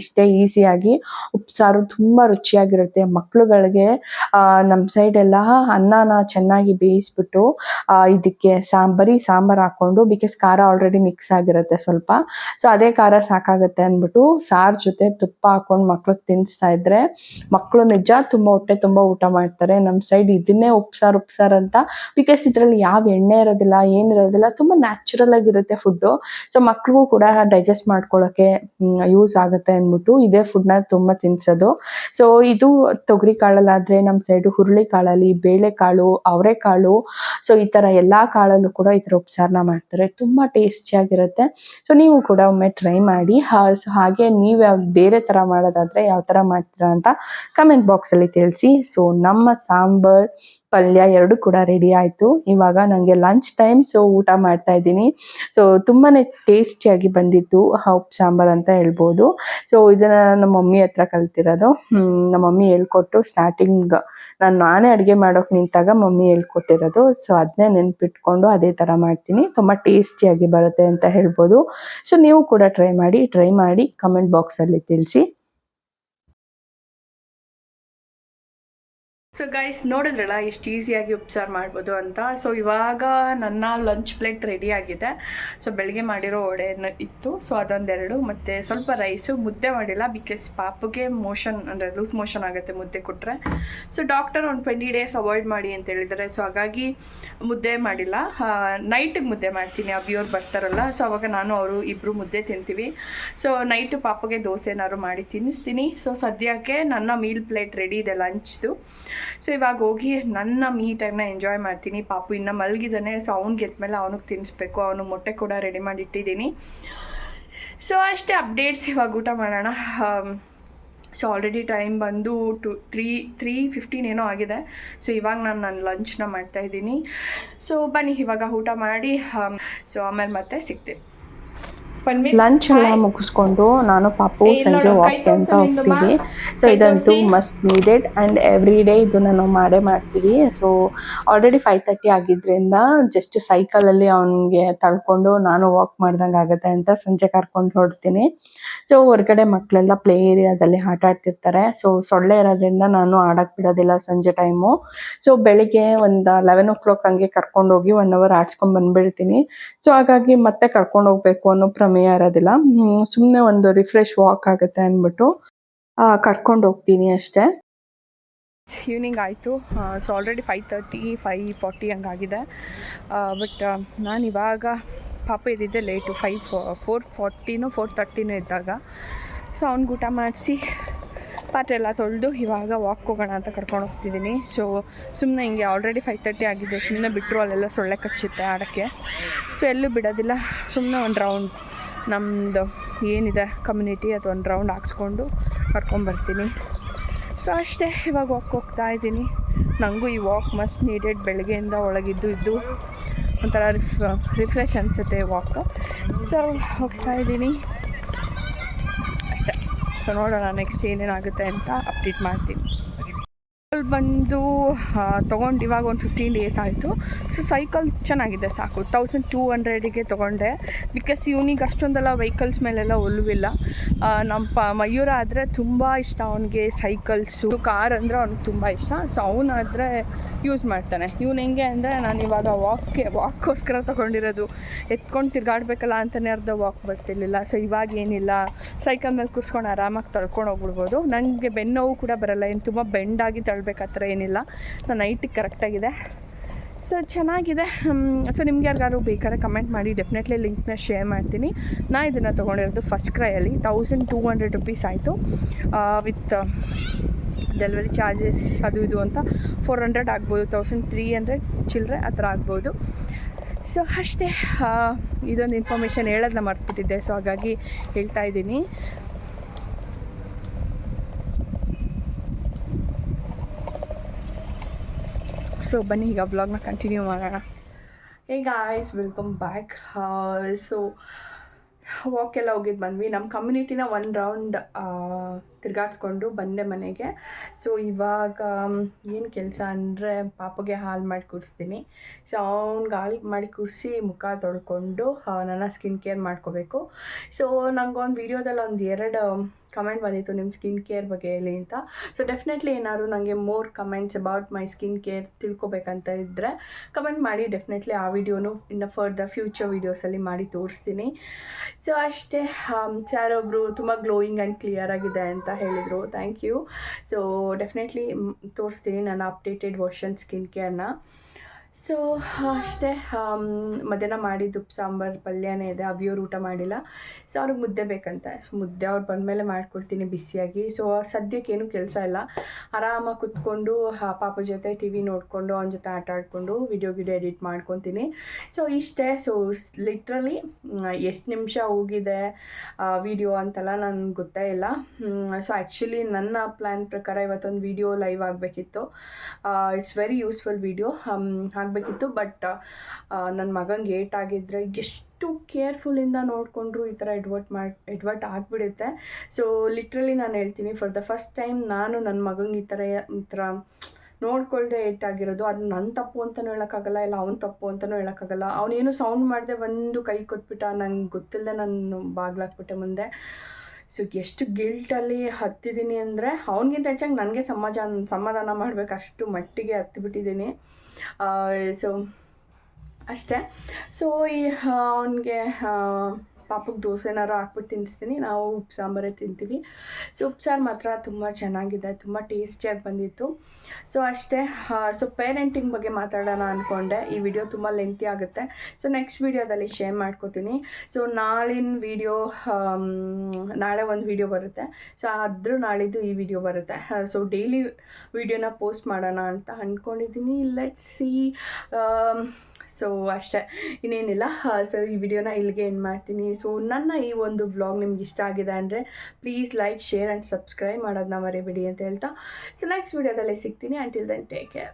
B: ಇಷ್ಟೇ ಈಸಿಯಾಗಿ ಉಪ್ಸಾರು ತುಂಬ ರುಚಿಯಾಗಿರುತ್ತೆ. ಮಕ್ಳುಗಳಿಗೆ ನಮ್ಮ ಸೈಡೆಲ್ಲ ಅನ್ನನ ಚೆನ್ನಾಗಿ ಬೇಯಿಸ್ಬಿಟ್ಟು ಇದಕ್ಕೆ ಸಾಂಬರಿ ಬರೀ ಸಾಂಬಾರು ಹಾಕ್ಕೊಂಡು ಬಿಕಾಸ್ ಖಾರ ಆಲ್ರೆಡಿ ಮಿಕ್ಸ್ ಆಗಿರುತ್ತೆ ಸ್ವಲ್ಪ. ಸೊ ಅದೇ ಖಾರ ಸಾಕಾಗುತ್ತೆ ಅಂದ್ಬಿಟ್ಟು, ಸಾರು ಜೊತೆ ತುಪ್ಪ ಹಾಕ್ಕೊಂಡು ಮಕ್ಳಿಗೆ ತಿನ್ನಿಸ್ತಾ ಇದ್ರೆ ಮಕ್ಕಳು ನಿಜ ತುಂಬ ಹೊಟ್ಟೆ ತುಂಬ ಊಟ ಮಾಡ್ತಾರೆ. ನಮ್ಮ ಸೈಡ್ ಇದನ್ನೇ ಉಪ್ಸಾರು ಉಪ್ಸಾರು ಅಂತ. ಬಿಕಾಸ್ ಇದರಲ್ಲಿ ಯಾವ ಎಣ್ಣೆ ಇರೋದಿಲ್ಲ ಏನಿರೋದಿಲ್ಲ ತುಂಬ ನ್ಯಾಚುರಲ್ ಆಗಿರುತ್ತೆ ಫುಡ್ಡು ಸೊ ಮಕ್ಳಿಗೂ ಕೂಡ ಡೈಜೆಸ್ಟ್ ಮಾಡ್ಕೊಳ್ಳೋಕ್ಕೆ ಯೂಸ್ ಆಗುತ್ತೆ ಅಂದ್ಬಿಟ್ಟು ಇದೇ ಫುಡ್ನ ತುಂಬ ತಿನ್ನಿಸೋದು ಸೊ ಇದು ತೊಗರಿ ಕಾಳಲ್ಲಾದರೆ ನಮ್ಮ ಸೈಡು ಹುರುಳಿ ಕಾಳಲ್ಲಿ ಬೇಳೆಕಾಳು ಅವರೆಕಾಳು ಸೊ ಈ ಥರ ಎಲ್ಲ ಕಾಳಲ್ಲೂ ಕೂಡ ಈ ಥರ ಉಪಸಾರನ ಮಾಡ್ತಾರೆ. ತುಂಬ ಟೇಸ್ಟಿಯಾಗಿರುತ್ತೆ ಸೊ ನೀವು ಕೂಡ ಒಮ್ಮೆ ಟ್ರೈ ಮಾಡಿ ಸೊ ಹಾಗೆ ನೀವು ಯಾವ ಬೇರೆ ಥರ ಮಾಡೋದಾದರೆ ಯಾವ ಥರ ಮಾಡ್ತೀರಾ ಅಂತ ಕಮೆಂಟ್ ಬಾಕ್ಸಲ್ಲಿ ತಿಳಿಸಿ. ಸೊ ನಮ್ಮ ಸಾಂಬಾರ್ ಪಲ್ಯ ಎರಡು ಕೂಡ ರೆಡಿ ಆಯಿತು. ಇವಾಗ ನನಗೆ ಲಂಚ್ ಟೈಮ್ ಸೊ ಊಟ ಮಾಡ್ತಾ ಇದ್ದೀನಿ. ಸೊ ತುಂಬಾ ಟೇಸ್ಟಿಯಾಗಿ ಬಂದಿತ್ತು ಉಪ್ಪು ಸಾಂಬಾರ್ ಅಂತ ಹೇಳ್ಬೋದು. ಸೊ ಇದನ್ನು ನಮ್ಮ ಮಮ್ಮಿ ಹತ್ರ ಕಲ್ತಿರೋದು. ನಮ್ಮ ಮಮ್ಮಿ ಹೇಳ್ಕೊಟ್ಟು ಸ್ಟಾರ್ಟಿಂಗ್ ನಾನು ನಾನೇ ಅಡುಗೆ ಮಾಡೋಕೆ ನಿಂತಾಗ ಮಮ್ಮಿ ಹೇಳ್ಕೊಟ್ಟಿರೋದು. ಸೊ ಅದನ್ನೇ ನೆನ್ಪಿಟ್ಕೊಂಡು ಅದೇ ಥರ ಮಾಡ್ತೀನಿ. ತುಂಬ ಟೇಸ್ಟಿಯಾಗಿ ಬರುತ್ತೆ ಅಂತ ಹೇಳ್ಬೋದು. ಸೊ ನೀವು ಕೂಡ ಟ್ರೈ ಮಾಡಿ ಟ್ರೈ ಮಾಡಿ ಕಮೆಂಟ್ ಬಾಕ್ಸಲ್ಲಿ ತಿಳಿಸಿ.
A: ಸೊ ಗೈಸ್ ನೋಡಿದ್ರಲ್ಲ, ಎಷ್ಟು ಈಸಿಯಾಗಿ ಉಪ್ಸಾರ್ ಮಾಡ್ಬೋದು ಅಂತ? ಸೊ ಇವಾಗ ನನ್ನ ಲಂಚ್ ಪ್ಲೇಟ್ ರೆಡಿ ಆಗಿದೆ. ಸೊ ಬೆಳಗ್ಗೆ ಮಾಡಿರೋ ವಡೆ ಇತ್ತು. ಸೊ ಅದೊಂದೆರಡು. ಮತ್ತು ಸ್ವಲ್ಪ ರೈಸು ಮುದ್ದೆ ಮಾಡಿಲ್ಲ. ಬಿಕಾಸ್ ಪಾಪುಗೆ ಮೋಷನ್ ಅಂದರೆ ಲೂಸ್ ಮೋಷನ್ ಆಗುತ್ತೆ ಮುದ್ದೆ ಕೊಟ್ಟರೆ ಸೊ ಡಾಕ್ಟರ್ ಒಂದು ಟ್ವೆಂಟಿ ಡೇಸ್ ಅವಾಯ್ಡ್ ಮಾಡಿ ಅಂತ ಹೇಳಿದ್ದಾರೆ. ಸೊ ಹಾಗಾಗಿ ಮುದ್ದೆ ಮಾಡಿಲ್ಲ. ನೈಟಿಗೆ ಮುದ್ದೆ ಮಾಡ್ತೀನಿ. ಅಬ್ಬಿಯವ್ರು ಬರ್ತಾರಲ್ಲ. ಸೊ ಅವಾಗ ನಾನು ಅವರು ಇಬ್ಬರು ಮುದ್ದೆ ತಿಂತೀವಿ. ಸೊ ನೈಟು ಪಾಪಗೆ ದೋಸೆ ಏನಾದ್ರು ಮಾಡಿ ತಿನ್ನಿಸ್ತೀನಿ. ಸೊ ಸದ್ಯಕ್ಕೆ ನನ್ನ ಮೀಲ್ ಪ್ಲೇಟ್ ರೆಡಿ ಇದೆ ಲಂಚ್ದು ಸೊ ಇವಾಗ ಹೋಗಿ ನನ್ನ ಮೀ ಟೈಮ್ನ ಎಂಜಾಯ್ ಮಾಡ್ತೀನಿ. ಪಾಪು ಇನ್ನು ಮಲಗಿದ್ದಾನೆ ಸೊ ಅವ್ನಿಗೆ ಮೇಲೆ ಅವನಿಗೆ ತಿನ್ನಿಸ್ಬೇಕು ಅವನು ಮೊಟ್ಟೆ ಕೂಡ ರೆಡಿ ಮಾಡಿ ಇಟ್ಟಿದ್ದೀನಿ ಸೊ ಅಷ್ಟೇ ಅಪ್ಡೇಟ್ಸ್ ಇವಾಗ ಊಟ ಮಾಡೋಣ. ಸೊ ಆಲ್ರೆಡಿ ಟೈಮ್ ಬಂದು ಟು ತ್ರೀ ತ್ರೀ ಫಿಫ್ಟೀನ್ ಏನೋ ಆಗಿದೆ. ಸೊ ಇವಾಗ ನಾನು ನನ್ನ ಲಂಚ್ನ ಮಾಡ್ತಾಯಿದ್ದೀನಿ ಸೊ ಬನ್ನಿ, ಇವಾಗ ಊಟ ಮಾಡಿ. ಸೊ ಆಮೇಲೆ ಮತ್ತೆ ಸಿಗ್ತೀನಿ.
B: ಲಂಚ್ ಎಲ್ಲ ಮುಗಿಸ್ಕೊಂಡು ನಾನು ಪಾಪು ಸಂಜೆ ವಾಕ್ ಅಂತ ಹೋಗ್ತೀವಿ. ಸೊ ಇದಂತೂ. Must needed and every day ಇದು ನಾನು ಮಾಡೇ ಮಾಡ್ತೀವಿ. ಸೊ ಆಲ್ರೆಡಿ ಫೈವ್ ತರ್ಟಿ ಆಗಿದ್ರಿಂದ ಜಸ್ಟ್ ಸೈಕಲಲ್ಲಿ ಅವನಿಗೆ ತಳ್ಕೊಂಡು ನಾನು ವಾಕ್ ಮಾಡ್ದಂಗೆ ಆಗುತ್ತೆ ಅಂತ ಸಂಜೆ ಕರ್ಕೊಂಡು ಹೊರಡ್ತೀನಿ. ಸೊ ಹೊರಗಡೆ ಮಕ್ಕಳೆಲ್ಲ ಪ್ಲೇ ಏರಿಯಾದಲ್ಲಿ ಆಟ ಆಡ್ತಿರ್ತಾರೆ. ಸೊ ಸೊಳ್ಳೆ ಇರೋದ್ರಿಂದ ನಾನು ಆಡಕ್ಕೆ ಬಿಡೋದಿಲ್ಲ ಸಂಜೆ ಟೈಮು ಸೊ ಬೆಳಿಗ್ಗೆ ಒಂದು ಲೆವೆನ್ ಓ ಕ್ಲಾಕ್ ಹಂಗೆ ಕರ್ಕೊಂಡು ಹೋಗಿ ಒನ್ ಅವರ್ ಆಡ್ಸ್ಕೊಂಡು ಬಂದ್ಬಿಡ್ತೀನಿ. ಸೊ ಹಾಗಾಗಿ ಮತ್ತೆ ಕರ್ಕೊಂಡು ಹೋಗ್ಬೇಕು ಅನ್ನೋ ಪ್ರಮೇಯ ಇರೋದಿಲ್ಲ. ಸುಮ್ಮನೆ ಒಂದು ರಿಫ್ರೆಶ್ ವಾಕ್ ಆಗುತ್ತೆ ಅಂದ್ಬಿಟ್ಟು ಕರ್ಕೊಂಡು ಹೋಗ್ತೀನಿ ಅಷ್ಟೇ.
A: ಈವ್ನಿಂಗ್ ಆಯಿತು. So already five thirty five forty ಹಂಗಾಗಿದೆ. But ನಾನು ಇವಾಗ ಪಾಪ ಇದ್ದಿದ್ದೆ ಲೇಟು ಫೈವ್ ಫೋರ್ ಫಾರ್ಟಿನೂ ಫೋರ್ ತರ್ಟಿನೂ ಇದ್ದಾಗ. ಸೊ ಅವ್ನಿಗೆ ಊಟ ಮಾಡಿಸಿ ಪಾತ್ರೆ ಎಲ್ಲ ತೊಳೆದು ಇವಾಗ ವಾಕ್ ಹೋಗೋಣ ಅಂತ ಕರ್ಕೊಂಡು ಹೋಗ್ತಿದ್ದೀನಿ. ಸೊ ಸುಮ್ಮನೆ ಹಿಂಗೆ ಆಲ್ರೆಡಿ ಫೈವ್ ತರ್ಟಿ ಆಗಿದೆ. ಸುಮ್ಮನೆ ಬಿಟ್ಟರು ಅಲ್ಲೆಲ್ಲ ಸೊಳ್ಳೆ ಕಚ್ಚುತ್ತೆ ಆಡೋಕ್ಕೆ. ಸೊ ಎಲ್ಲೂ ಬಿಡೋದಿಲ್ಲ. ಸುಮ್ಮನೆ ಒಂದು ರೌಂಡ್ ನಮ್ಮದು ಏನಿದೆ ಕಮ್ಯುನಿಟಿ ಅದು ಒಂದು ರೌಂಡ್ ಹಾಕ್ಸ್ಕೊಂಡು ಕರ್ಕೊಂಬರ್ತೀನಿ ಸೊ ಅಷ್ಟೇ. ಇವಾಗ ವಾಕ್ ಹೋಗ್ತಾ ಇದ್ದೀನಿ. ನನಗೂ ಈ ವಾಕ್ ಮಸ್ಟ್ ನೀಡೆಡ್ ಬೆಳಗ್ಗೆಯಿಂದ ಒಳಗಿದ್ದು ಇದ್ದು ಒಂಥರ ರಿಫ್ ರಿಫ್ರೆಶ್ ಅನಿಸುತ್ತೆ ವಾಕ್ ಸೊ ಹೋಗ್ತಾ ಇದ್ದೀನಿ. ಸೊ ನೋಡೋಣ ನೆಕ್ಸ್ಟ್ ಏನೇನಾಗುತ್ತೆ ಅಂತ ಅಪ್ಡೇಟ್ ಮಾಡ್ತೀನಿ. ಬಂದು ತೊಗೊಂಡು ಇವಾಗ ಒಂದು ಫಿಫ್ಟೀನ್ ಡೇಸ್ ಆಯಿತು. ಸೊ ಸೈಕಲ್ ಚೆನ್ನಾಗಿದೆ ಸಾಕು. ತೌಸಂಡ್ ಟೂ ಹಂಡ್ರೆಡಿಗೆ ತೊಗೊಂಡೆ. ಬಿಕಾಸ್ ಇವನಿಗೆ ಅಷ್ಟೊಂದೆಲ್ಲ ವೆಹಿಕಲ್ಸ್ ಮೇಲೆಲ್ಲ ಒಲುವಿಲ್ಲ. ನಮ್ಮ ಪ, ಮಯೂರ ಆದರೆ ತುಂಬ ಇಷ್ಟ ಅವನಿಗೆ ಸೈಕಲ್ಸು ಕಾರ್ ಅಂದರೆ ಅವ್ನಿಗೆ ತುಂಬ ಇಷ್ಟ. ಸೊ ಅವನಾದರೆ ಯೂಸ್ ಮಾಡ್ತಾನೆ. ಇವನು ಹೆಂಗೆ ಅಂದರೆ ನಾನು ಇವಾಗ ವಾಕ್ಗೆ ವಾಕ್ಗೋಸ್ಕರ ತೊಗೊಂಡಿರೋದು. ಎತ್ಕೊಂಡು ತಿರ್ಗಾಡ್ಬೇಕಲ್ಲ ಅಂತಲೇ ಅರ್ಧ ವಾಕ್ ಬರ್ತಿರ್ಲಿಲ್ಲ. ಸೊ ಇವಾಗ ಏನಿಲ್ಲ. ಸೈಕಲ್ ಮೇಲೆ ಕೂರಿಸ್ಕೊಂಡು ಆರಾಮಾಗಿ ತಳ್ಕೊಂಡು ಹೋಗ್ಬಿಡ್ಬೋದು. ನನಗೆ ಬೆನ್ನೋವು ಕೂಡ ಬರಲ್ಲ. ಏನು ತುಂಬ ಬೆಂಡಾಗಿ ತಳ್ಬೇಕು ಆ ಥರ ಏನಿಲ್ಲ. ನನ್ನ ನೈಟಿಗೆ ಕರೆಕ್ಟಾಗಿದೆ. ಸೊ ಚೆನ್ನಾಗಿದೆ. ಸೊ ನಿಮ್ಗೆ ಯಾರಿಗಾದ್ರು ಬೇಕಾದ್ರೆ ಕಮೆಂಟ್ ಮಾಡಿ ಡೆಫಿನೆಟ್ಲಿ ಲಿಂಕ್ನ ಶೇರ್ ಮಾಡ್ತೀನಿ. ನಾನು ಇದನ್ನು ತೊಗೊಂಡಿರೋದು ಫಸ್ಟ್ ಕ್ರೈಯಲ್ಲಿ ತೌಸಂಡ್ ಟೂ ಹಂಡ್ರೆಡ್ ರುಪೀಸ್ ಆಯಿತು. ವಿತ್ ಡೆಲಿವರಿ ಚಾರ್ಜಸ್ ಅದು ಇದು ಅಂತ ಫೋರ್ ಹಂಡ್ರೆಡ್ ಆಗ್ಬೋದು. ತೌಸಂಡ್ ತ್ರೀ ಹಂಡ್ರೆಡ್ ಚಿಲ್ಲರೆ ಆ ಥರ ಆಗ್ಬೋದು. ಸೊ ಅಷ್ಟೇ. ಇದೊಂದು ಇನ್ಫಾರ್ಮೇಷನ್ ಹೇಳೋದನ್ನ ಮರ್ತ್ಬಿಟ್ಟಿದ್ದೆ. ಸೊ ಹಾಗಾಗಿ ಹೇಳ್ತಾ ಇದ್ದೀನಿ. ಸೊ ಬನ್ನಿ ಈಗ ಬ್ಲಾಗ್ನ ಕಂಟಿನ್ಯೂ ಮಾಡೋಣ hey guys welcome back so ಎಲ್ಲ ಹೋಗಿದ್ದು ಬಂದ್ವಿ. ನಮ್ಮ ಕಮ್ಯುನಿಟಿನ ಒನ್ ರೌಂಡ್ ತಿರ್ಗಾಡ್ಸ್ಕೊಂಡು ಬಂದೆ ಮನೆಗೆ. ಸೊ ಇವಾಗ ಏನು ಕೆಲಸ ಅಂದರೆ ಪಾಪಗೆ ಹಾಲು ಮಾಡಿ ಕುಡಿಸ್ತೀನಿ. ಸೊ ಅವ್ನಿಗೆ ಹಾಲು ಮಾಡಿ ಕುಡಿಸಿ ಮುಖ ತೊಳ್ಕೊಂಡು ನನ್ನ ಸ್ಕಿನ್ ಕೇರ್ ಮಾಡ್ಕೋಬೇಕು. ಸೊ ನಂಗೊಂದು ವೀಡಿಯೋದಲ್ಲಿ ಒಂದು ಎರಡು ಕಮೆಂಟ್ ಬಂದಿತ್ತು ನಿಮ್ಮ ಸ್ಕಿನ್ ಕೇರ್ ಬಗ್ಗೆ ಹೇಳಿ ಅಂತ. ಸೊ ಡೆಫಿನೆಟ್ಲಿ ಏನಾದ್ರು ನನಗೆ more comments about my skin care ತಿಳ್ಕೊಬೇಕಂತ ಇದ್ದರೆ ಕಮೆಂಟ್ ಮಾಡಿ. ಡೆಫಿನೆಟ್ಲಿ ಆ ವಿಡಿಯೋನು ಇನ್ನು ಫರ್ದರ್ ಫ್ಯೂಚರ್ ವೀಡಿಯೋಸಲ್ಲಿ ಮಾಡಿ ತೋರಿಸ್ತೀನಿ. ಸೊ ಅಷ್ಟೇ ಯಾರೊಬ್ಬರು ತುಂಬ ಗ್ಲೋಯಿಂಗ್ ಆ್ಯಂಡ್ ಕ್ಲಿಯರ್ ಆಗಿದೆ ಅಂತ ಹೇಳಿದರು. ಥ್ಯಾಂಕ್ ಯು ಸೊ ಡೆಫಿನೆಟ್ಲಿ ತೋರಿಸ್ತೀನಿ ನನ್ನ ಅಪ್ಡೇಟೆಡ್ ವರ್ಷನ್ ಸ್ಕಿನ್ ಕೇರ್ನ ಸೊ ಅಷ್ಟೇ ಮಧ್ಯಾಹ್ನ ಮಾಡಿದ್ದು ಸಾಂಬಾರು ಪಲ್ಯನೇ ಇದೆ. ಅವಿಯವ್ರು ಊಟ ಮಾಡಿಲ್ಲ. ಸೊ ಅವ್ರಿಗೆ ಮುದ್ದೆ ಬೇಕಂತ. ಸೊ ಮುದ್ದೆ ಅವ್ರು ಬಂದಮೇಲೆ ಮಾಡ್ಕೊಡ್ತೀನಿ ಬಿಸಿಯಾಗಿ. ಸೊ ಸದ್ಯಕ್ಕೆ ಏನೂ ಕೆಲಸ ಇಲ್ಲ. ಆರಾಮಾಗಿ ಕುತ್ಕೊಂಡು ಪಾಪ ಜೊತೆ ಟಿ ವಿ ನೋಡಿಕೊಂಡು, ಅವ್ನ ಜೊತೆ ಆಟ ಆಡಿಕೊಂಡು, ವಿಡಿಯೋ ಗಿಡಿಯೋ ಎಡಿಟ್ ಮಾಡ್ಕೊತೀನಿ. ಸೊ ಇಷ್ಟೇ. ಸೊ ಲಿಟ್ರಲಿ ಎಷ್ಟು ನಿಮಿಷ ಹೋಗಿದೆ ವಿಡಿಯೋ ಅಂತೆಲ್ಲ ನನಗೆ ಗೊತ್ತೇ ಇಲ್ಲ. ಸೊ ಆ್ಯಕ್ಚುಲಿ ನನ್ನ ಪ್ಲ್ಯಾನ್ ಪ್ರಕಾರ ಇವತ್ತೊಂದು ವಿಡಿಯೋ ಲೈವ್ ಆಗಬೇಕಿತ್ತು. It's very useful video. ಆಗಬೇಕಿತ್ತು. ಬಟ್ ನನ್ನ ಮಗಂಗೆ ಏಟ್ ಆಗಿದ್ರೆ ಎಷ್ಟು ಕೇರ್ಫುಲ್ಲಿಂದ ನೋಡಿಕೊಂಡ್ರು ಈ ಥರ ಎಡ್ವರ್ಟ್ ಮಾಡಿ, ಎಡ್ವರ್ಟ್ ಆಗಿಬಿಡುತ್ತೆ. ಸೊ ಲಿಟ್ರಲಿ ನಾನು ಹೇಳ್ತೀನಿ ಫಾರ್ ದ ಫಸ್ಟ್ ಟೈಮ್ ನಾನು ನನ್ನ ಮಗಂಗೆ ಈ ಥರ ಈ ಥರ ನೋಡ್ಕೊಳ್ದೆ ಏಟಾಗಿರೋದು ಅದು ನನ್ನ ತಪ್ಪು ಅಂತಲೂ ಹೇಳೋಕ್ಕಾಗಲ್ಲ, ಇಲ್ಲ ಅವ್ನ ತಪ್ಪು ಅಂತಲೂ ಹೇಳೋಕ್ಕಾಗಲ್ಲ. ಅವನೇನು ಸೌಂಡ್ ಮಾಡಿದೆ ಒಂದು ಕೈ ಕೊಟ್ಬಿಟ್ಟ, ನಂಗೆ ಗೊತ್ತಿಲ್ಲದೆ ನಾನು ಬಾಗ್ಲಾಕ್ಬಿಟ್ಟೆ ಮುಂದೆ. ಸೊ ಎಷ್ಟು ಗಿಲ್ಟಲ್ಲಿ ಹತ್ತಿದ್ದೀನಿ ಅಂದರೆ, ಅವನಿಗಿಂತ ಹೆಚ್ಚಾಗಿ ನನಗೆ ಸಮಾಜ, ಸಮಾಧಾನ ಮಾಡಬೇಕು ಅಷ್ಟು ಮಟ್ಟಿಗೆ ಹತ್ತಿಬಿಟ್ಟಿದ್ದೀನಿ ಸೊ ಅಷ್ಟೇ. ಸೊ ಈ ಅವನಿಗೆ ಪಾಪಕ್ಕೆ ದೋಸೆನಾರು ಹಾಕ್ಬಿಟ್ಟು ತಿನ್ನಿಸ್ತೀನಿ ನಾವು ಉಪ್ಪು ಸಾಂಬಾರೇ ತಿಂತೀವಿ. ಸೊ ಉಪ್ಸಾರು ಮಾತ್ರ ತುಂಬ ಚೆನ್ನಾಗಿದೆ. ತುಂಬ ಟೇಸ್ಟಿಯಾಗಿ ಬಂದಿತ್ತು. ಸೊ ಅಷ್ಟೇ ಸೊ ಪೇರೆಂಟಿಂಗ್ ಬಗ್ಗೆ ಮಾತಾಡೋಣ ಅಂದ್ಕೊಂಡೆ ಈ ವಿಡಿಯೋ ತುಂಬ ಲೆಂತಿ ಆಗುತ್ತೆ. ಸೊ ನೆಕ್ಸ್ಟ್ ವಿಡಿಯೋದಲ್ಲಿ ಶೇರ್ ಮಾಡ್ಕೋತೀನಿ. ಸೊ ನಾಳಿನ ವಿಡಿಯೋ ನಾಳೆ ಒಂದು ವಿಡಿಯೋ ಬರುತ್ತೆ. ಸೊ ಆದರೂ ನಾಳಿದ್ದು ಈ ವಿಡಿಯೋ ಬರುತ್ತೆ. ಸೊ ಡೈಲಿ ವಿಡಿಯೋನ ಪೋಸ್ಟ್ ಮಾಡೋಣ ಅಂತ ಅಂದ್ಕೊಂಡಿದ್ದೀನಿ ಲೆಟ್ ಸಿ ಸೊ ಅಷ್ಟೇ. ಇನ್ನೇನಿಲ್ಲ. ಸೊ ಈ ವಿಡಿಯೋನ ಇಲ್ಲಿಗೆ ಏನು ಮಾಡ್ತೀನಿ. ಸೊ ನನ್ನ ಈ ಒಂದು ಬ್ಲಾಗ್ ನಿಮ್ಗೆ ಇಷ್ಟ ಆಗಿದೆ ಅಂದರೆ please like share and subscribe ಮಾಡೋದನ್ನ ಮರಿಬೇಡಿ ಅಂತ ಹೇಳ್ತಾ. ಸೊ ನೆಕ್ಸ್ಟ್ ವಿಡಿಯೋದಲ್ಲೇ ಸಿಗ್ತೀನಿ. Until then take care